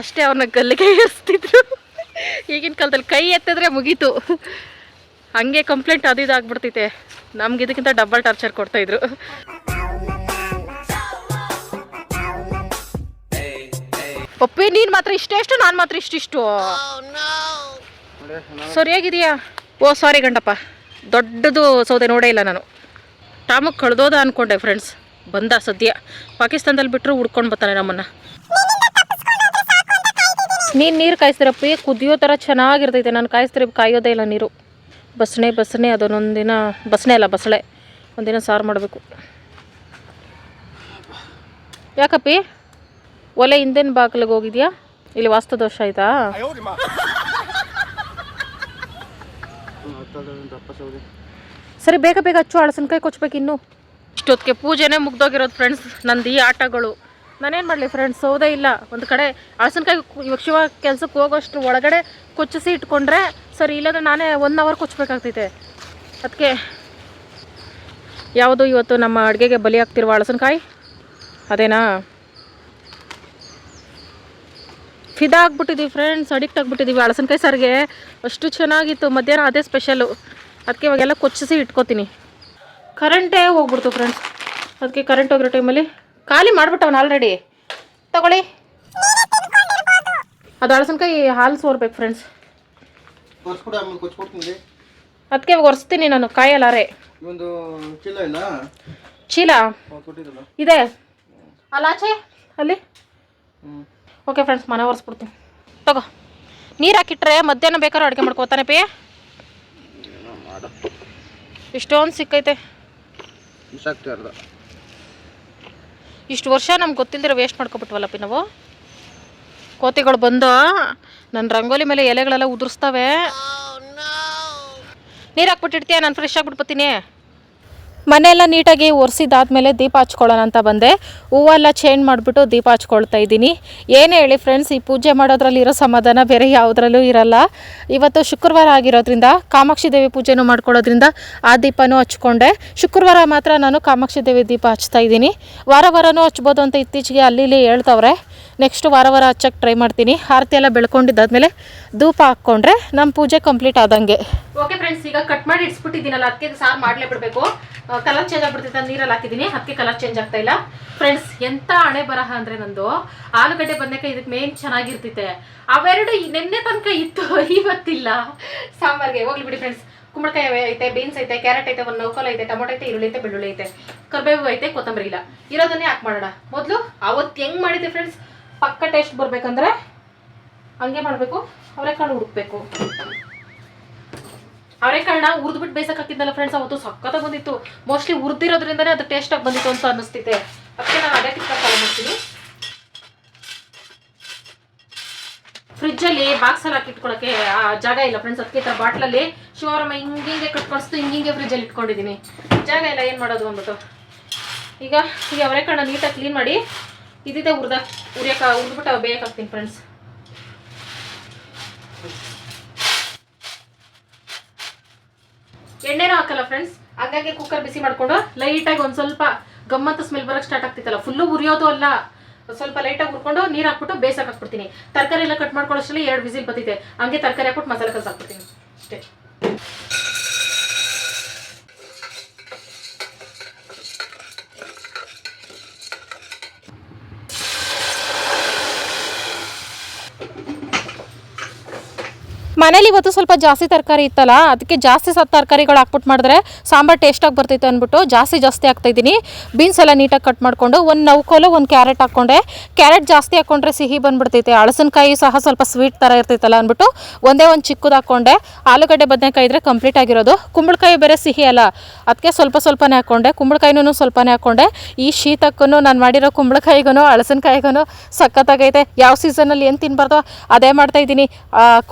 ಅಷ್ಟೇ ಅವ್ರನ್ನ ಗಲ್ಲಿಗೆ ಎಸ್ತಿದ್ರು ಈಗಿನ ಕಾಲದಲ್ಲಿ ಕೈ ಎತ್ತಿದ್ರೆ ಮುಗೀತು. ಹಂಗೆ ಕಂಪ್ಲೇಂಟ್ ಅದು ಇದಾಗ್ಬಿಡ್ತೈತೆ ನಮ್ಗೆ ಇದಕ್ಕಿಂತ ಡಬಲ್ ಟಾರ್ಚರ್ ಕೊಡ್ತಾಯಿದ್ರು ಪಪ್ಪಿ, ನೀನ್ ಮಾತ್ರ ಇಷ್ಟೆಷ್ಟು, ನಾನು ಮಾತ್ರ ಇಷ್ಟಿಷ್ಟು. ಸರಿಯಾಗಿದೆಯಾ? ಓ ಸಾರಿ ಗಂಡಪ್ಪ. ದೊಡ್ಡದು ಸೌದೆ ನೋಡೇ ಇಲ್ಲ ನಾನು. ಟಾಮಕ್ ಕಳ್ದೋದ ಅನ್ಕೊಂಡೆ ಫ್ರೆಂಡ್ಸ್ ಬಂದ ಸದ್ಯ. ಪಾಕಿಸ್ತಾನದಲ್ಲಿ ಬಿಟ್ಟರು ಹುಡ್ಕೊಂಡು ಬರ್ತಾನೆ ನಮ್ಮನ್ನು. ನೀನು ನೀರು ಕಾಯಿಸ್ತಿರಪ್ಪಿ? ಕುದಿಯೋ ಥರ ಚೆನ್ನಾಗಿರ್ತೈತೆ. ನಾನು ಕಾಯಿಸ್ತಿರ, ಕಾಯೋದೇ ಇಲ್ಲ ನೀರು. ಬಸಣೆ ಬಸ್ನೆ, ಅದನ್ನೊಂದಿನ, ಬಸ್ನೆ ಅಲ್ಲ, ಬಸಳೆ. ಒಂದಿನ ಸಾರು ಮಾಡಬೇಕು. ಯಾಕಪ್ಪಿ? ಒಲೆ ಹಿಂದಿನ ಬಾಗಿಲಿಗೆ ಹೋಗಿದ್ಯಾ? ಇಲ್ಲಿ ವಾಸ್ತು ದೋಷ ಆಯ್ತಾ? ಸರಿ, ಬೇಗ ಬೇಗ ಹಚ್ಚು ಹಳಸನ್ಕಾಯಿ ಕೊಚ್ಬೇಕು ಇನ್ನು. ಇಷ್ಟೊತ್ತಿಗೆ ಪೂಜೆನೇ ಮುಗ್ದೋಗಿರೋದು ಫ್ರೆಂಡ್ಸ್ ನಂದು ಈ ಆಟಗಳು. ನಾನೇನು ಮಾಡಲಿ ಫ್ರೆಂಡ್ಸ್ ಸೌದೆ ಇಲ್ಲ. ಒಂದು ಕಡೆ ಹಳಸನ್ಕಾಯಿ ಇವಾಗ ಶಿವ ಕೆಲಸಕ್ಕೆ ಹೋಗೋಷ್ಟು ಒಳಗಡೆ ಕೊಚ್ಚಿಸಿ ಇಟ್ಕೊಂಡ್ರೆ ಸರಿ, ಇಲ್ಲಾಂದ್ರೆ ನಾನೇ ಒನ್ ಅವರ್ ಕೊಚ್ಚಬೇಕಾಗ್ತೈತೆ ಅದಕ್ಕೆ ಯಾವುದು ಇವತ್ತು ನಮ್ಮ ಅಡುಗೆಗೆ ಬಲಿ ಆಗ್ತಿರುವ ಹಳಸನ್ಕಾಯಿ ಅದೇನಾ? ಫಿದಾ ಆಗ್ಬಿಟ್ಟಿದ್ದೀವಿ ಫ್ರೆಂಡ್ಸ್ ಅಡಿಕ್ಟ್ ಆಗಿಬಿಟ್ಟಿದ್ದೀವಿ ಹಳಸನ್ಕಾಯಿ ಸಾರಿಗೆ ಅಷ್ಟು ಚೆನ್ನಾಗಿತ್ತು. ಮಧ್ಯಾಹ್ನ ಅದೇ ಸ್ಪೆಷಲು ಅದಕ್ಕೆ ಇವಾಗೆಲ್ಲ ಕೊಚ್ಚಿಸಿ ಇಟ್ಕೋತೀನಿ. ಕರೆಂಟೇ ಹೋಗ್ಬಿಡ್ತು ಫ್ರೆಂಡ್ಸ್ ಅದಕ್ಕೆ ಕರೆಂಟ್ ಹೋಗಿರೋ ಟೈಮಲ್ಲಿ ಖಾಲಿ ಮಾಡಿಬಿಟ್ಟವನ್ನ ಆಲ್ರೆಡಿ ತಗೊಳ್ಳಿ. ಅದು ಹಳಸನ್ಕಾಯಿ ಹಾಲು ಸೋರ್ಬೇಕು ಫ್ರೆಂಡ್ಸ್ ಅದಕ್ಕೆ ಇವಾಗ ಒರೆಸ್ತೀನಿ ನಾನು ಕಾಯಲ್ಲಾರೆ ಚೀಲ ಇದೆ. ಅಲ್ಲ ಆಚೆ. ಅಲ್ಲಿ. ಓಕೆ ಫ್ರೆಂಡ್ಸ್ ಮನೆ ಒರೆಸ್ಬಿಡ್ತೀನಿ. ತಗೋ. ನೀರು ಹಾಕಿಟ್ರೆ ಮಧ್ಯಾಹ್ನ ಬೇಕಾದ್ರೆ ಅಡುಗೆ ಮಾಡ್ಕೋತಾನೆ ಪೇ. ಇಷ್ಟೊಂದು ಸಿಕ್ಕೈತೆ. ಇಷ್ಟು ವರ್ಷ ನಮ್ಗೆ ಗೊತ್ತಿಲ್ದಿರೋ ವೇಸ್ಟ್ ಮಾಡ್ಕೊಬಿಟ್ವಲ್ಲಪ್ಪಿ ನಾವು. ಕೋತಿಗಳು ಬಂದು ನನ್ನ ರಂಗೋಲಿ ಮೇಲೆ ಎಲೆಗಳೆಲ್ಲ ಉದುರಿಸ್ತವೆ. ನೀರು ಹಾಕ್ಬಿಟ್ಟಿರ್ತೀಯ ನಾನು ಫ್ರೆಶ್ ಆಗಿಬಿಟ್ಬತ್ತೀನಿ ಮನೆಯೆಲ್ಲ ನೀಟಾಗಿ ಒರೆಸಿದಾದ್ಮೇಲೆ ದೀಪ ಹಚ್ಕೊಳ್ಳೋಣ ಅಂತ ಬಂದೆ. ಹೂವೆಲ್ಲ ಚೇಂಜ್ ಮಾಡಿಬಿಟ್ಟು ದೀಪ ಹಚ್ಕೊಳ್ತಾ ಇದ್ದೀನಿ. ಏನೇ ಹೇಳಿ ಫ್ರೆಂಡ್ಸ್ ಈ ಪೂಜೆ ಮಾಡೋದ್ರಲ್ಲಿ ಇರೋ ಸಮಾಧಾನ ಬೇರೆ ಯಾವುದ್ರಲ್ಲೂ ಇರಲ್ಲ. ಇವತ್ತು ಶುಕ್ರವಾರ ಆಗಿರೋದ್ರಿಂದ, ಕಾಮಾಕ್ಷಿ ದೇವಿ ಪೂಜೆನೂ ಮಾಡ್ಕೊಳ್ಳೋದ್ರಿಂದ ಆ ದೀಪನೂ ಹಚ್ಕೊಂಡೆ. ಶುಕ್ರವಾರ ಮಾತ್ರ ನಾನು ಕಾಮಾಕ್ಷಿ ದೇವಿ ದೀಪ ಹಚ್ತಾ ಇದ್ದೀನಿ. ವಾರ ವಾರನೂ ಹಚ್ಬೋದು ಅಂತ ಇತ್ತೀಚೆಗೆ ಅಲ್ಲಿ ಇಲ್ಲಿ ಹೇಳ್ತವ್ರೆ. ನೆಕ್ಸ್ಟ್ ವಾರ ವಾರ ಹಚ್ಚಕ್ಕೆ ಟ್ರೈ ಮಾಡ್ತೀನಿ. ಆರತಿ ಎಲ್ಲ ಬೆಳ್ಕೊಂಡಿದ್ದಾದ್ಮೇಲೆ ಧೂಪ ಹಾಕ್ಕೊಂಡ್ರೆ ನಮ್ಮ ಪೂಜೆ ಕಂಪ್ಲೀಟ್ ಆದಂಗೆ. ಓಕೆ ಫ್ರೆಂಡ್ಸ್ ಈಗ ಕಟ್ ಮಾಡಿ ಇಡ್ಸ್ಬಿಟ್ಟಿದ್ದೀನಲ್ಲ ಅದಕ್ಕೆ ಸಾರು ಮಾಡಲೇ ಬಿಡಬೇಕು. ಕಲರ್ ಚೇಂಜ್ ಆಗ್ಬಿಡ್ತಿದ್ದ ನೀರಲ್ಲಿ ಹಾಕಿದ್ದೀನಿ ಅದಕ್ಕೆ ಕಲರ್ ಚೇಂಜ್ ಆಗ್ತಾ ಇಲ್ಲ. ಫ್ರೆಂಡ್ಸ್ ಎಂಥ ಹಣೆ ಬರಹ ಅಂದರೆ ನಂದು, ಆಲೂಗಡ್ಡೆ ಬಂದಕ್ಕೆ ಇದಕ್ಕೆ ಮೇನ್ ಚೆನ್ನಾಗಿರ್ತಿತ್ತೆ. ಅವೆರಡು ನಿನ್ನೆ ತನಕ ಇತ್ತು, ಇವತ್ತಿಲ್ಲ. ಸಾಂಬಾರ್ಗೆ, ಹೋಗ್ಲಿ ಬಿಡಿ ಫ್ರೆಂಡ್ಸ್ ಕುಂಬಳಕಾಯಿ ಐತೆ ಬೀನ್ಸ್ ಐತೆ ಕ್ಯಾರೆಟ್ ಐತೆ, ಒಂದು ನೌಕಲ್ ಐತೆ, ಟೊಮೊಟೊ ಐತೆ, ಈರುಳ್ಳಿ ಐತೆ, ಬೆಳ್ಳುಳ್ಳಿ ಐತೆ. ಕರ್ಬೇವು ಐತೆ, ಕೊತ್ತಂಬರಿ ಇಲ್ಲ. ಇರೋದನ್ನೇ ಹಾಕಿ ಮಾಡೋಣ. ಮೊದಲು ಅವತ್ತು ಹೆಂಗೆ ಮಾಡಿದ್ದೆ ಫ್ರೆಂಡ್ಸ್ ಪಕ್ಕ ಟೇಸ್ಟ್ ಬರ್ಬೇಕಂದ್ರೆ ಹಂಗೆ ಮಾಡಬೇಕು. ಅವರೆಕಾಳು ಹುಡುಕ್ಬೇಕು ಅವರೆಕಾಳನ್ನ ಹುರಿದ್ಬಿಟ್ಟು ಬೇಸಕ್ಕೆ ಹಾಕಿದ್ನಲ್ಲ ಫ್ರೆಂಡ್ಸ್ ಅವತ್ತು ಸಕ್ಕತ್ತಾಗಿ ಬಂದಿತ್ತು. ಮೋಸ್ಟ್ಲಿ ಹುರಿದಿರೋದ್ರಿಂದನೇ ಅದು ಟೇಸ್ಟಾಗಿ ಬಂದಿತ್ತು ಅಂತ ಅನಿಸ್ತಿದೆ. ಅದಕ್ಕೆ ನಾನು ಅದೇ ಕಿತ್ತ ಮಾಡ್ತೀನಿ. ಫ್ರಿಜ್ಜಲ್ಲಿ ಬಾಕ್ಸಲ್ಲಿ ಹಾಕಿ ಇಟ್ಕೊಳಕ್ಕೆ ಆ, ಜಾಗ ಇಲ್ಲ ಫ್ರೆಂಡ್ಸ್ ಅದಕ್ಕೆ ಈ ಥರ ಬಾಟ್ಲಲ್ಲಿ ಶಿವರಮ್ಮ ಹಿಂಗಿಂಗೆ ಕಟ್ಕೊಳಿಸ್ತು ಹಿಂಗಿಂಗೆ ಫ್ರಿಜ್ಜಲ್ಲಿ ಇಟ್ಕೊಂಡಿದ್ದೀನಿ ಜಾಗ ಇಲ್ಲ, ಏನು ಮಾಡೋದು ಅಂದ್ಬಿಟ್ಟು. ಈಗ ಈ ಅವರೆಕಾಳನ್ನ ನೀಟಾಗಿ ಕ್ಲೀನ್ ಮಾಡಿ, ಇದಿದೆ ಹುರ್ದ. ಉರಿಯಕ್ಕೆ ಉರಿದ್ಬಿಟ್ಟು ಬೇಯಕ್ಕೆ ಫ್ರೆಂಡ್ಸ್ ಎಣ್ಣೆನೂ ಹಾಕಲ್ಲ ಫ್ರೆಂಡ್ಸ್ ಹಂಗಾಗಿ ಕುಕ್ಕರ್ ಬಿಸಿ ಮಾಡ್ಕೊಂಡು ಲೈಟಾಗಿ ಒಂದು ಸ್ವಲ್ಪ ಗಮ್ಮತ್ತು ಸ್ಮೆಲ್ ಬರೋಕ್ಕೆ ಸ್ಟಾರ್ಟ್ ಆಗ್ತಿತ್ತಲ್ಲ. ಫುಲ್ಲು ಉರಿಯೋದು ಅಲ್ಲ. ಸ್ವಲ್ಪ ಲೈಟಾಗಿ ಹುರ್ಕೊಂಡು ನೀರು ಹಾಕ್ಬಿಟ್ಟು ಬೇಸಕ್ಕೆ ಹಾಕ್ಬಿಡ್ತೀನಿ. ತರಕಾರಿ ಎಲ್ಲ ಕಟ್ ಮಾಡ್ಕೊಳ್ಳೋಷ್ಟರಲ್ಲಿ ಎರಡು ವಿಸಿಲ್ ಬತ್ತಿದೆ ಹಂಗೆ ತರಕಾರಿ ಹಾಕ್ಬಿಟ್ಟು ಮಸಾಲೆ ಕಲ್ಸಿ ಹಾಕ್ಬಿಡ್ತೀನಿ. ಅಷ್ಟೇ. ಮನೇಲಿ ಇವತ್ತು ಸ್ವಲ್ಪ ಜಾಸ್ತಿ ತರಕಾರಿ ಇತ್ತಲ್ಲ, ಅದಕ್ಕೆ ಜಾಸ್ತಿ ಸತ್ ತರಕಾರಿಗಳು ಹಾಕ್ಬಿಟ್ಟು ಮಾಡಿದ್ರೆ ಸಾಂಬಾರು ಟೇಸ್ಟಾಗಿ ಬರ್ತೈತೆ ಅಂದ್ಬಿಟ್ಟು ಜಾಸ್ತಿ ಜಾಸ್ತಿ ಹಾಕ್ತಾಯಿದ್ದೀನಿ ಬೀನ್ಸ್ ಎಲ್ಲ ನೀಟಾಗಿ ಕಟ್ ಮಾಡಿಕೊಂಡು ಒಂದು ನೌಕೋಲು ಒಂದು ಕ್ಯಾರೆಟ್ ಹಾಕ್ಕೊಂಡೆ. ಕ್ಯಾರೆಟ್ ಜಾಸ್ತಿ ಹಾಕ್ಕೊಂಡ್ರೆ ಸಿಹಿ ಬಂದ್ಬಿಡ್ತೈತೆ. ಹಳಸಿನಕಾಯಿ ಸಹ ಸ್ವಲ್ಪ ಸ್ವೀಟ್ ಥರ ಇರ್ತೈತಲ್ಲ ಅಂದ್ಬಿಟ್ಟು ಒಂದೇ ಒಂದು ಚಿಕ್ಕದು ಹಾಕ್ಕೊಂಡೆ. ಆಲೂಗಡ್ಡೆ ಬದನೆಕಾಯಿ ಇದ್ರೆ ಕಂಪ್ಲೀಟ್ ಆಗಿರೋದು. ಕುಂಬಳಕಾಯಿ ಬೇರೆ ಸಿಹಿ ಅಲ್ಲ ಅದಕ್ಕೆ ಸ್ವಲ್ಪ ಸ್ವಲ್ಪನೇ ಹಾಕ್ಕೊಂಡೆ. ಕುಂಬಳಕಾಯಿನೂ ಸ್ವಲ್ಪನೇ ಹಾಕ್ಕೊಂಡೆ. ಈ ಶೀತಕ್ಕೂ ನಾನು ಮಾಡಿರೋ ಕುಂಬಳಕಾಯಿಗೂ ಹಳಸಿನಕಾಯಿಗೂ ಸಖತ್ತಾಗೈತೆ. ಯಾವ ಸೀಸನಲ್ಲಿ ಏನು ತಿನ್ಬಾರ್ದೋ ಅದೇ ಮಾಡ್ತಾ ಇದ್ದೀನಿ.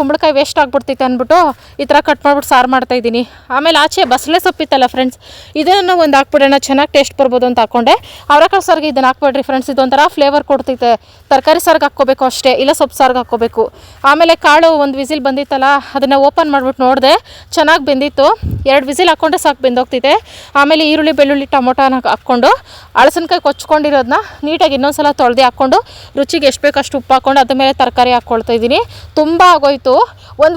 ಕುಂಬಳಕಾಯಿ ವೇಸ್ಟ್ ಆಗ್ಬಿಡ್ತೈತೆ ಅಂದ್ಬಿಟ್ಟು ಈ ಥರ ಕಟ್ ಮಾಡ್ಬಿಟ್ಟು ಸಾರು ಮಾಡ್ತಾ ಇದ್ದೀನಿ. ಆಮೇಲೆ ಆಚೆ ಬಸಳೆ ಸೊಪ್ಪಿತ್ತಲ್ಲ ಫ್ರೆಂಡ್ಸ್ ಇದನ್ನು ಒಂದು ಹಾಕ್ಬಿಡೋಣ, ಚೆನ್ನಾಗಿ ಟೇಸ್ಟ್ ಬರ್ಬೋದು ಅಂತ ಹಾಕ್ಕೊಂಡೆ ಅವರೆಕಾಳು ಸಾರಿಗೆ ಇದನ್ನು ಹಾಕ್ಬೇಡ್ರಿ ಫ್ರೆಂಡ್ಸ್ ಇದೊಂಥರ ಫ್ಲೇವರ್ ಕೊಡ್ತೈತೆ. ತರಕಾರಿ ಸಾರಿಗೆ ಹಾಕ್ಕೋಬೇಕು ಅಷ್ಟೇ, ಇಲ್ಲ ಸೊಪ್ಪು ಸಾರಿಗೆ ಹಾಕ್ಕೋಬೇಕು. ಆಮೇಲೆ ಕಾಳು ಒಂದು ವಿಸಿಲ್ ಬಂದಿತ್ತಲ್ಲ, ಅದನ್ನು ಓಪನ್ ಮಾಡಿಬಿಟ್ಟು ನೋಡಿದೆ, ಚೆನ್ನಾಗಿ ಬೆಂದಿತ್ತು. ಎರಡು ವಿಸಿಲ್ ಹಾಕ್ಕೊಂಡ್ರೆ ಸಾಕು, ಬೆಂದೋಗ್ತಿದೆ. ಆಮೇಲೆ ಈರುಳ್ಳಿ, ಬೆಳ್ಳುಳ್ಳಿ ಟೊಮೊಟೊನ ಹಾಕ್ಕೊಂಡು ಹಳಸಿನಕಾಯಿ ಕೊಚ್ಕೊಂಡಿರೋದನ್ನ ನೀಟಾಗಿ ಇನ್ನೊಂದ್ಸಲ ತೊಳೆದು ಹಾಕ್ಕೊಂಡು ರುಚಿಗೆ ಎಷ್ಟು ಬೇಕು ಅಷ್ಟು ಉಪ್ಪು ಹಾಕ್ಕೊಂಡು ಅದ್ರ ಮೇಲೆ ತರಕಾರಿ ಹಾಕ್ಕೊಳ್ತಾ ಇದ್ದೀನಿ. ತುಂಬ ಆಗೋಯ್ತು.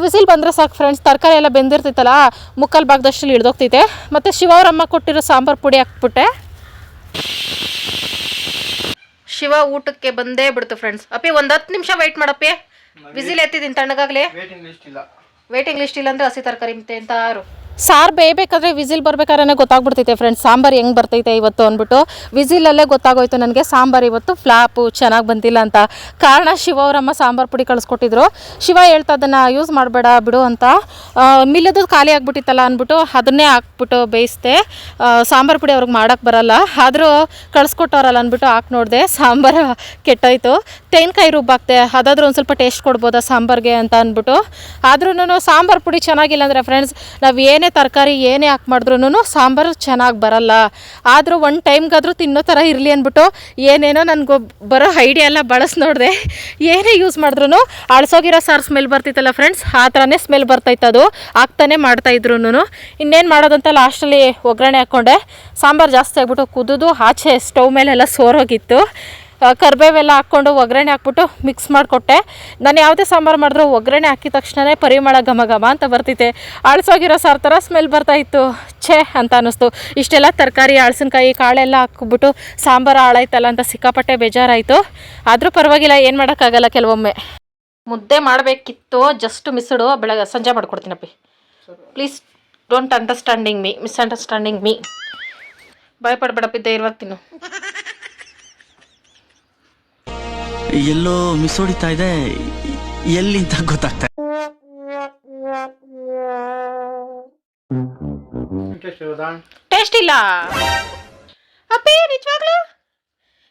ವಿಸಿಲ್ ಬಂದರೆ ಸಾಕು ಫ್ರೆಂಡ್ಸ್ ತರಕಾರಿ ಎಲ್ಲ ಬೆಂದಿರ್ತೈತಲ್ಲ ಮುಕ್ಕಲ್ ಭಾಗದಷ್ಟು ಹಿಡ್ದೋಗ್ತೈತೆ ಮತ್ತು ಶಿವವರಮ್ಮ ಕೊಟ್ಟಿರೋ ಸಾಂಬಾರು ಪುಡಿ ಹಾಕ್ಬಿಟ್ಟೆ. ಶಿವ ಊಟಕ್ಕೆ ಬಂದೇ ಬಿಡ್ತು ಫ್ರೆಂಡ್ಸ್ ಅಪ್ಪಿ ಒಂದು ಹತ್ತು ನಿಮಿಷ ವೆಯ್ಟ್ ಮಾಡಪ್ಪಿ. ವಿಸಿಲ್ ಎತ್ತಿದ್ದೀನಿ ತಣ್ಣಗಾಗ್ಲಿ. ವೇಟಿಂಗ್ ಲಿಸ್ಟ್ ಇಲ್ಲ. ಅಂದ್ರೆ ಹಸಿ ತರಕಾರಿ ಎಂತಾರು ಸಾರು ಬೇಯಬೇಕಾದ್ರೆ ವಿಸಿಲ್ ಬರ್ಬೇಕಾದ್ರೆ ಗೊತ್ತಾಗ್ಬಿಡ್ತೈತೆ ಫ್ರೆಂಡ್ಸ್ ಸಾಂಬಾರು ಹೆಂಗೆ ಬರ್ತೈತೆ ಇವತ್ತು ಅಂದ್ಬಿಟ್ಟು. ವಿಸಿಲಲ್ಲೇ ಗೊತ್ತಾಗೋಯ್ತು ನನಗೆ, ಸಾಂಬಾರು ಇವತ್ತು ಫ್ಲಾಪು ಚೆನ್ನಾಗಿ ಬಂದಿಲ್ಲ ಅಂತ. ಕಾರಣ ಶಿವ ಅವರಮ್ಮ ಸಾಂಬಾರು ಪುಡಿ ಕಳಿಸ್ಕೊಟ್ಟಿದ್ರು. ಶಿವ ಹೇಳ್ತಾ ಅದನ್ನು ಯೂಸ್ ಮಾಡಬೇಡ ಬಿಡು ಅಂತ. ಮಿಲ್ಲದು ಖಾಲಿ ಆಗ್ಬಿಟ್ಟಿತ್ತಲ್ಲ ಅಂದ್ಬಿಟ್ಟು ಅದನ್ನೇ ಹಾಕ್ಬಿಟ್ಟು ಬೇಯಿಸ್ದೆ. ಸಾಂಬಾರು ಪುಡಿ ಅವ್ರಿಗೆ ಮಾಡೋಕ್ಕೆ ಬರಲ್ಲ. ಆದರೂ ಕಳಿಸ್ಕೊಟ್ಟವ್ರಲ್ಲ ಅಂದ್ಬಿಟ್ಟು ಹಾಕಿ ನೋಡಿದೆ. ಸಾಂಬಾರು ಕೆಟ್ಟೋಯ್ತು. ತೆಂಗಿನಕಾಯಿ ರುಬ್ಬಾಕ್ತೆ ಅದಾದ್ರೂ ಒಂದು ಸ್ವಲ್ಪ ಟೇಸ್ಟ್ ಕೊಡ್ಬೋದಾ ಸಾಂಬಾರ್ಗೆ ಅಂತ ಅಂದ್ಬಿಟ್ಟು. ಆದ್ರೂ ಸಾಂಬಾರು ಪುಡಿ ಚೆನ್ನಾಗಿಲ್ಲ ಅಂದರೆ ಫ್ರೆಂಡ್ಸ್ ನಾವು ಏನೇ ತರಕಾರಿ ಏನೇ ಹಾಕಿ ಮಾಡಿದ್ರೂ ಸಾಂಬಾರು ಚೆನ್ನಾಗಿ ಬರಲ್ಲ. ಆದರೂ ಒಂದು ಟೈಮ್ಗಾದರೂ ತಿನ್ನೋ ಥರ ಇರಲಿ ಅಂದ್ಬಿಟ್ಟು ಏನೇನೋ ನನಗೆ ಬರೋ ಐಡಿಯಾ ಎಲ್ಲ ಬಳಸಿ ನೋಡಿದೆ. ಏನೇ ಯೂಸ್ ಮಾಡಿದ್ರು ಅಳ್ಸೋಗಿರೋ ಸಾರು ಸ್ಮೆಲ್ ಬರ್ತಿತ್ತಲ್ಲ ಫ್ರೆಂಡ್ಸ್ ಆ ಥರನೇ ಸ್ಮೆಲ್ ಬರ್ತೈತೆ ಅದು. ಆಗ್ತಾನೆ ಮಾಡ್ತಾಯಿದ್ರು ಇನ್ನೇನು ಮಾಡೋದಂತ ಲಾಸ್ಟಲ್ಲಿ ಒಗ್ಗರಣೆ ಹಾಕ್ಕೊಂಡೆ ಸಾಂಬಾರು ಜಾಸ್ತಿ ಆಗ್ಬಿಟ್ಟು ಕುದಿದು ಆಚೆ ಸ್ಟವ್ ಮೇಲೆಲ್ಲ ಸೋರೋಗಿತ್ತು. ಕರ್ಬೇವೆಲ್ಲ ಹಾಕ್ಕೊಂಡು ಒಗ್ಗರಣೆ ಹಾಕ್ಬಿಟ್ಟು ಮಿಕ್ಸ್ ಮಾಡಿಕೊಟ್ಟೆ. ನಾನು ಯಾವುದೇ ಸಾಂಬಾರು ಮಾಡಿದ್ರು ಒಗ್ಗರಣೆ ಹಾಕಿದ ತಕ್ಷಣವೇ ಪರಿಮಳ ಘಮ ಘಮ ಅಂತ ಬರ್ತಿತ್ತೆ. ಅಳ್ಸೋಗಿರೋ ಸಾರು ಥರ ಸ್ಮೆಲ್ ಬರ್ತಾ ಇತ್ತು. ಛೇ ಅಂತ ಅನ್ನಿಸ್ತು. ಇಷ್ಟೆಲ್ಲ ತರಕಾರಿ ಹಳಸಿನಕಾಯಿ ಕಾಳೆಲ್ಲ ಹಾಕ್ಬಿಟ್ಟು ಸಾಂಬಾರು ಹಾಳಾಯ್ತಲ್ಲ ಅಂತ ಸಿಕ್ಕಾಪಟ್ಟೆ ಬೇಜಾರಾಯಿತು. ಆದರೂ ಪರವಾಗಿಲ್ಲ, ಏನು ಮಾಡೋಕ್ಕಾಗಲ್ಲ ಕೆಲವೊಮ್ಮೆ. ಮುದ್ದೆ ಮಾಡಬೇಕಿತ್ತು ಜಸ್ಟ್ ಮಿಸ್ಡು ಬೆಳಗ್ಗೆ ಸಂಜೆ ಮಾಡ್ಕೊಡ್ತೀನಪ್ಪಿ please don't understanding me misunderstanding me ಭಯಪಡಬೇಡಪ್ಪ ಧೈರ್ಯವಾಗಿ ತಿನ್ನು. ಎಲ್ಲೋ ಮಿಸ್ ಹೊಡಿತಾ ಇದೆ. ಎಲ್ಲಿ ಅಂತ ಗೊತ್ತಾಗ್ತಾ ಟೇಸ್ಟ್ ಇಲ್ಲ. ಅಪ್ಪಿ ನಿಜವಾಗ್ಲು?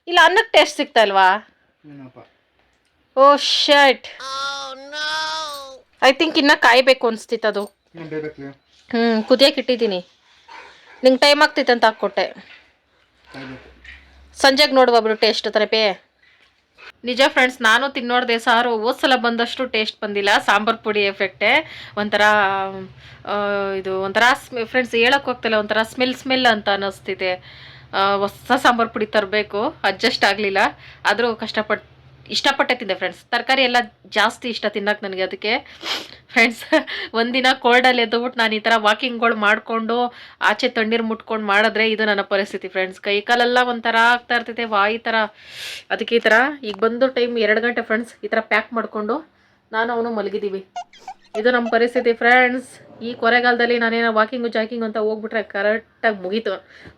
ಇಲ್ಲ ಅನ್ನಕ್ಕೆ ಟೇಸ್ಟ್ ಸಿಗ್ತಾ ಇಲ್ವಾ? ಏನಪ್ಪ ಓ ಶರ್ಟ್ ಐ ಥಿಂಕ್ ಇನ್ನ ಕಾಯ್ಬೇಕು ಅನ್ಸ್ತಿತ್ತು ಅದು. ಹ್ಞೂ ಕುದಿಯಕ್ಕೆ ಇಟ್ಟಿದ್ದೀನಿ. ನಿಂಗೆ ಟೈಮ್ ಆಗ್ತೈತೆ ಅಂತ ಹಾಕ್ಕೊಟ್ಟೆ. ಸಂಜೆಗೆ ನೋಡುವ ಬಿಡು ಟೇಸ್ಟ್ ತರಪೆ. ನಿಜ ಫ್ರೆಂಡ್ಸ್ ನಾನು ತಿನ್ನೋಡ್ದೆ ಸಾರು ಹೋದ್ ಸಲ ಬಂದಷ್ಟು ಟೇಸ್ಟ್ ಬಂದಿಲ್ಲ. ಸಾಂಬಾರ್ ಪುಡಿ ಎಫೆಕ್ಟೇ ಒಂಥರ ಇದು ಒಂಥರ ಫ್ರೆಂಡ್ಸ್ ಹೇಳಕ್ಕೆ ಹೋಗ್ತಿಲ್ಲ, ಒಂಥರ ಸ್ಮೆಲ್ ಸ್ಮೆಲ್ ಅಂತ ಅನ್ನಿಸ್ತಿದೆ. ಹೊಸ ಸಾಂಬಾರ್ ಪುಡಿ ತರಬೇಕು ಅಡ್ಜಸ್ಟ್ ಆಗಲಿಲ್ಲ. ಆದರೂ ಕಷ್ಟಪಟ್ಟು ಇಷ್ಟಪಟ್ಟೆ ತಿಂದೆ ಫ್ರೆಂಡ್ಸ್ ತರಕಾರಿ ಎಲ್ಲ ಜಾಸ್ತಿ ಇಷ್ಟ ತಿನ್ನಕ್ಕೆ ನನಗೆ ಅದಕ್ಕೆ. ಫ್ರೆಂಡ್ಸ್ ಒಂದಿನ ಕೋಲ್ಡಲ್ಲಿ ಎದ್ದುಬಿಟ್ಟು ನಾನು ಈ ಥರ ವಾಕಿಂಗ್ಗಳು ಮಾಡಿಕೊಂಡು, ಆಚೆ ತಣ್ಣೀರು ಮುಟ್ಕೊಂಡು ಮಾಡಿದ್ರೆ ಇದು ನನ್ನ ಪರಿಸ್ಥಿತಿ ಫ್ರೆಂಡ್ಸ್ ಕೈ ಕಾಲೆಲ್ಲ ಒಂಥರ ಆಗ್ತಾ ಇರ್ತೈತೆ ಈ ಥರ ಅದಕ್ಕೆ ಈ ಥರ ಈಗ ಬಂದು ಟೈಮ್ ಎರಡು ಗಂಟೆ ಫ್ರೆಂಡ್ಸ್ ಈ ಥರ ಪ್ಯಾಕ್ ಮಾಡಿಕೊಂಡು ನಾನು ಅವನು ಮಲಗಿದ್ದೀವಿ. ಇದು ನಮ್ಮ ಪರಿಸ್ಥಿತಿ ಫ್ರೆಂಡ್ಸ್ ಈ ಕೊರೆಗಾಲದಲ್ಲಿ ನಾನೇನೋ ವಾಕಿಂಗು ಜಾಕಿಂಗು ಅಂತ ಹೋಗ್ಬಿಟ್ರೆ ಕರೆಕ್ಟಾಗಿ ಮುಗೀತು.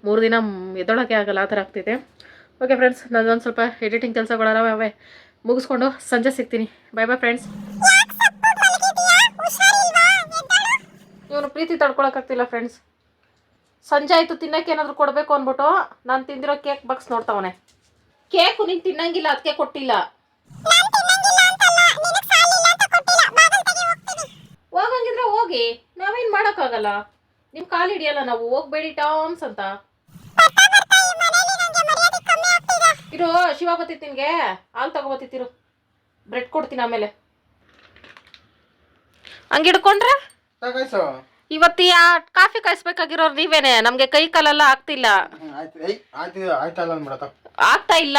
ಮೂರು ದಿನ ಎದ್ದೊಳಕ್ಕೆ ಆಗಲ್ಲ, ಆ ಥರ ಆಗ್ತಿದೆ ಓಕೆ ಫ್ರೆಂಡ್ಸ್ ನನ್ನೊಂದು ಸ್ವಲ್ಪ ಎಡಿಟಿಂಗ್ ಕೆಲಸಗಳೆಲ್ಲ ಅವೆ ಮುಗಿಸ್ಕೊಂಡು ಸಂಜೆ ಸಿಗ್ತೀನಿ. ಬೈ ಬೈ ಫ್ರೆಂಡ್ಸ್ ಇವನು ಪ್ರೀತಿ ತಡ್ಕೊಳಕ್ಕಾಗ್ತಿಲ್ಲ ಫ್ರೆಂಡ್ಸ್ ಸಂಜೆ ಆಯಿತು, ತಿನ್ನಕ್ಕೆ ಏನಾದರೂ ಕೊಡಬೇಕು ಅಂದ್ಬಿಟ್ಟು ನಾನು ತಿಂದಿರೋ ಕೇಕ್ ಬಾಕ್ಸ್ ನೋಡ್ತಾವನೆ. ಕೇಕು ನೀನು ತಿನ್ನಂಗಿಲ್ಲ ಅದಕ್ಕೆ ಕೊಟ್ಟಿಲ್ಲ. ಹೋಗಂಗಿದ್ರೆ ಹೋಗಿ, ನಾವೇನು ಮಾಡೋಕ್ಕಾಗಲ್ಲ. ನಿಮ್ಮ ಕಾಲು ಹಿಡಿಯಲ್ಲ ನಾವು, ಹೋಗ್ಬೇಡಿ, ಟಾಮ್ಸ್ ಅಂತ. ಇರು ಶಿವ ಬತ್ತಿತ್ತಿನ್ಗೆ. ಹಾಲು ತಗೋಬತ್ತಿತ್ತಿರು ಬ್ರೆಡ್ ಕೊಡ್ತೀನಿ ಆಮೇಲೆ. ಹಂಗೆ ಹಿಡ್ಕೊಂಡ್ರೆ? ಇವತ್ತು ಯಾ ಕಾಫಿ ಕಾಯಿಸ್ಬೇಕಾಗಿರೋರು ನೀವೇನೆ ನಮಗೆ ಕೈ ಕಾಲೆಲ್ಲ ಆಗ್ತಿಲ್ಲ. ಆಯ್ತು. ಏಯ್ ಆಯ್ತು ಆಯ್ತಲ್ಲ ಅಂದ್ಬಿಡತ್ತ ಆಗ್ತಾ ಇಲ್ಲ.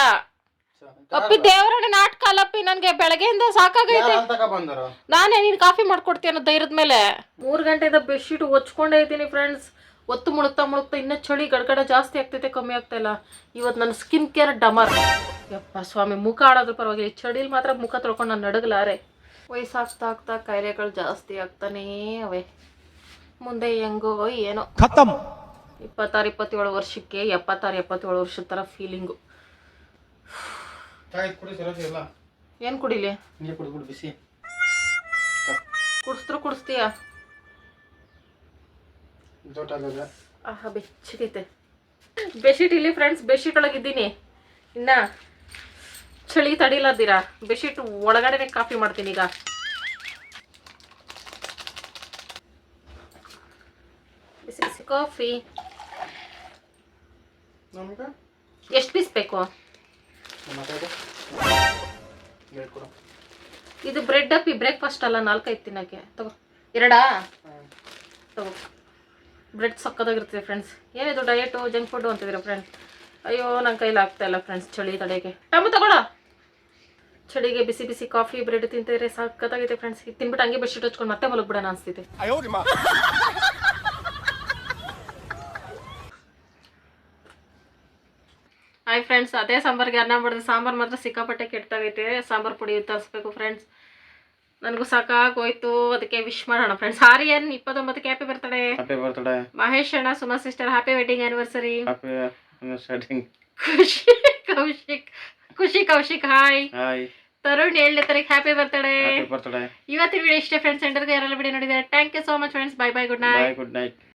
ಅಪ್ಪಿ ದೇವರ ನಾಟಕ ಅಲ್ಲಪ್ಪಿ ನನಗೆ ಬೆಳಗ್ಗೆಯಿಂದ ಸಾಕಾಗೈತೆ. ಬಂದರು? ನಾನೇ ನೀನು ಕಾಫಿ ಮಾಡ್ಕೊಡ್ತೀನಿ ಅನ್ನೋ ಧೈರ್ಯದ ಮೇಲೆ. ಮೂರು ಗಂಟೆಯಿಂದ ಬೆಡ್ಶೀಟ್ ಒಚ್ಕೊಂಡೇ ಇದ್ದೀನಿ ಫ್ರೆಂಡ್ಸ್ ಒತ್ತು ಮುಳುಗ್ತಾ ಮುಳುಗ್ತಾ ಇನ್ನೂ ಚಳಿ ಗಡಗಡ ಜಾಸ್ತಿ ಆಗ್ತೈತೆ ಕಮ್ಮಿ ಆಗ್ತಾ ಇಲ್ಲ. ಇವತ್ತು ನನ್ನ ಸ್ಕಿನ್ ಕೇರ್ ಡಮರ್. ಯಪ್ಪ ಸ್ವಾಮಿ ಮುಖ ಆಡೋದ್ರ ಪರವಾಗಿಲ್ಲ. ಈ ಚಳಿಲಿ ಮಾತ್ರ ಮುಖ ತೊಳ್ಕೊಂಡು ನಾನು ನಡಗಲಾರೆ. ವಯಸ್ಸಾಗ್ತಾ ಆಗ್ತಾ ಕಾಯಿಲೆಗಳು ಜಾಸ್ತಿ ಆಗ್ತಾನೇ ಅವೇ ಮುಂದೆ ಹೆಂಗೋ ಏನೋ. ಖತಮ್ ಇಪ್ಪತ್ತಾರು ಇಪ್ಪತ್ತೇಳು ವರ್ಷಕ್ಕೆ ಎಪ್ಪತ್ತಾರು ಎಪ್ಪತ್ತೇಳು ವರ್ಷದ ಥರ ಫೀಲಿಂಗು ಏನು ಕುಡಿಲಿ? ಬಿಸಿ. ಕುಡಿಸ್ತೀಯ? ಜೋಟ ಅಲ್ಲದೆ ಆಹಾ ಬೆಚ್ಚಗೈತೆ. ಬೆಡ್ಶೀಟ್ ಇಲ್ಲಿ ಫ್ರೆಂಡ್ಸ್ ಬೆಡ್ಶೀಟ್ ಒಳಗಿದ್ದೀನಿ ಇನ್ನ ಚಳಿ ತಡಿಲದ್ದೀರಾ ಬೆಡ್ಶೀಟ್ ಒಳಗಡೆನೆ ಕಾಫಿ ಮಾಡ್ತೀನಿ ಈಗ. ಬಿಸಿ ಬಿಸಿ ಕಾಫಿ. ಎಷ್ಟು ಪೀಸ್ ಬೇಕು? ಇದು ಬ್ರೆಡ್ ಅಪ್ಪಿ ಬ್ರೇಕ್ಫಾಸ್ಟ್ ಅಲ್ಲ ನಾಲ್ಕೈದು ತಿನ್ನಕ್ಕೆ. ತಗೋ. ಎರಡಾ? ತಗೋ. ಬ್ರೆಡ್ ಸಕ್ಕದಾಗಿರ್ತದೆ ಫ್ರೆಂಡ್ಸ್ ಏನಿದು ಡಯಟು ಜಂಕ್ ಫುಡ್ಡು ಅಂತಿದ್ದೀರಾ ಫ್ರೆಂಡ್ಸ್ ಅಯ್ಯೋ ನನ್ನ ಕೈಲಿ ಆಗ್ತಾ ಇಲ್ಲ ಫ್ರೆಂಡ್ಸ್ ಚಳಿ ತಡೆಗೆ ಟಮು ತಗೊಳ ಚಳಿಗೆ ಬಿಸಿ ಬಿಸಿ ಕಾಫಿ ಬ್ರೆಡ್ ತಿಂತಿದ್ರೆ ಸಕ್ಕತ್ತಾಗೈತೆ ಫ್ರೆಂಡ್ಸ್ ಇದು ತಿನ್ಬಿಟ್ಟು ಹಂಗೆ ಬೆಡ್ಶೀಟ್ ಹಚ್ಕೊಂಡು ಮತ್ತೆ ಮಲಗ್ಬಿಡೋಣ ಅನಿಸ್ತಿದೆ. ಹಾಯ್ ಫ್ರೆಂಡ್ಸ್ ಅದೇ ಸಾಂಬಾರ್ಗೆ ಅನ್ನ ಮಾಡಿದ್ರೆ ಸಾಂಬಾರು ಮಾತ್ರ ಸಿಕ್ಕಾಪಟ್ಟೆ ಕೆಟ್ಟಾಗೈತೆ ಸಾಂಬಾರು ಪುಡಿ ತರಿಸ್ಬೇಕು ಫ್ರೆಂಡ್ಸ್ ನನಗೂ ಸಾಕಾಗೋಯ್ತು. ಅದಕ್ಕೆ ವಿಶ್ ಮಾಡೋಣ friends Aryan ಇಪ್ಪತ್ತೊಂಬತ್ತಕ್ಕೆ happy birthday happy birthday Mahesh ಅಣ್ಣ Suma sister happy wedding anniversary happy starting Khushi Kaushik Khushi Kaushik hi hi Tarun ಏಳನೇ ತಾರೀಕು ಹ್ಯಾಪಿ ಬರ್ತಡೆ ಹ್ಯಾಪಿ ಬರ್ತ್ಡೇ ಇವತ್ತಿನ ವಿಡಿಯೋ ಇಷ್ಟೇ ಫ್ರೆಂಡ್ಸ್ ಸೆಂಟರ್ಗೆ ಯಾರೆಲ್ಲ ವಿಡಿಯೋ ನೋಡಿದ್ದಾರೆ? Thank you so much friends bye bye good night good night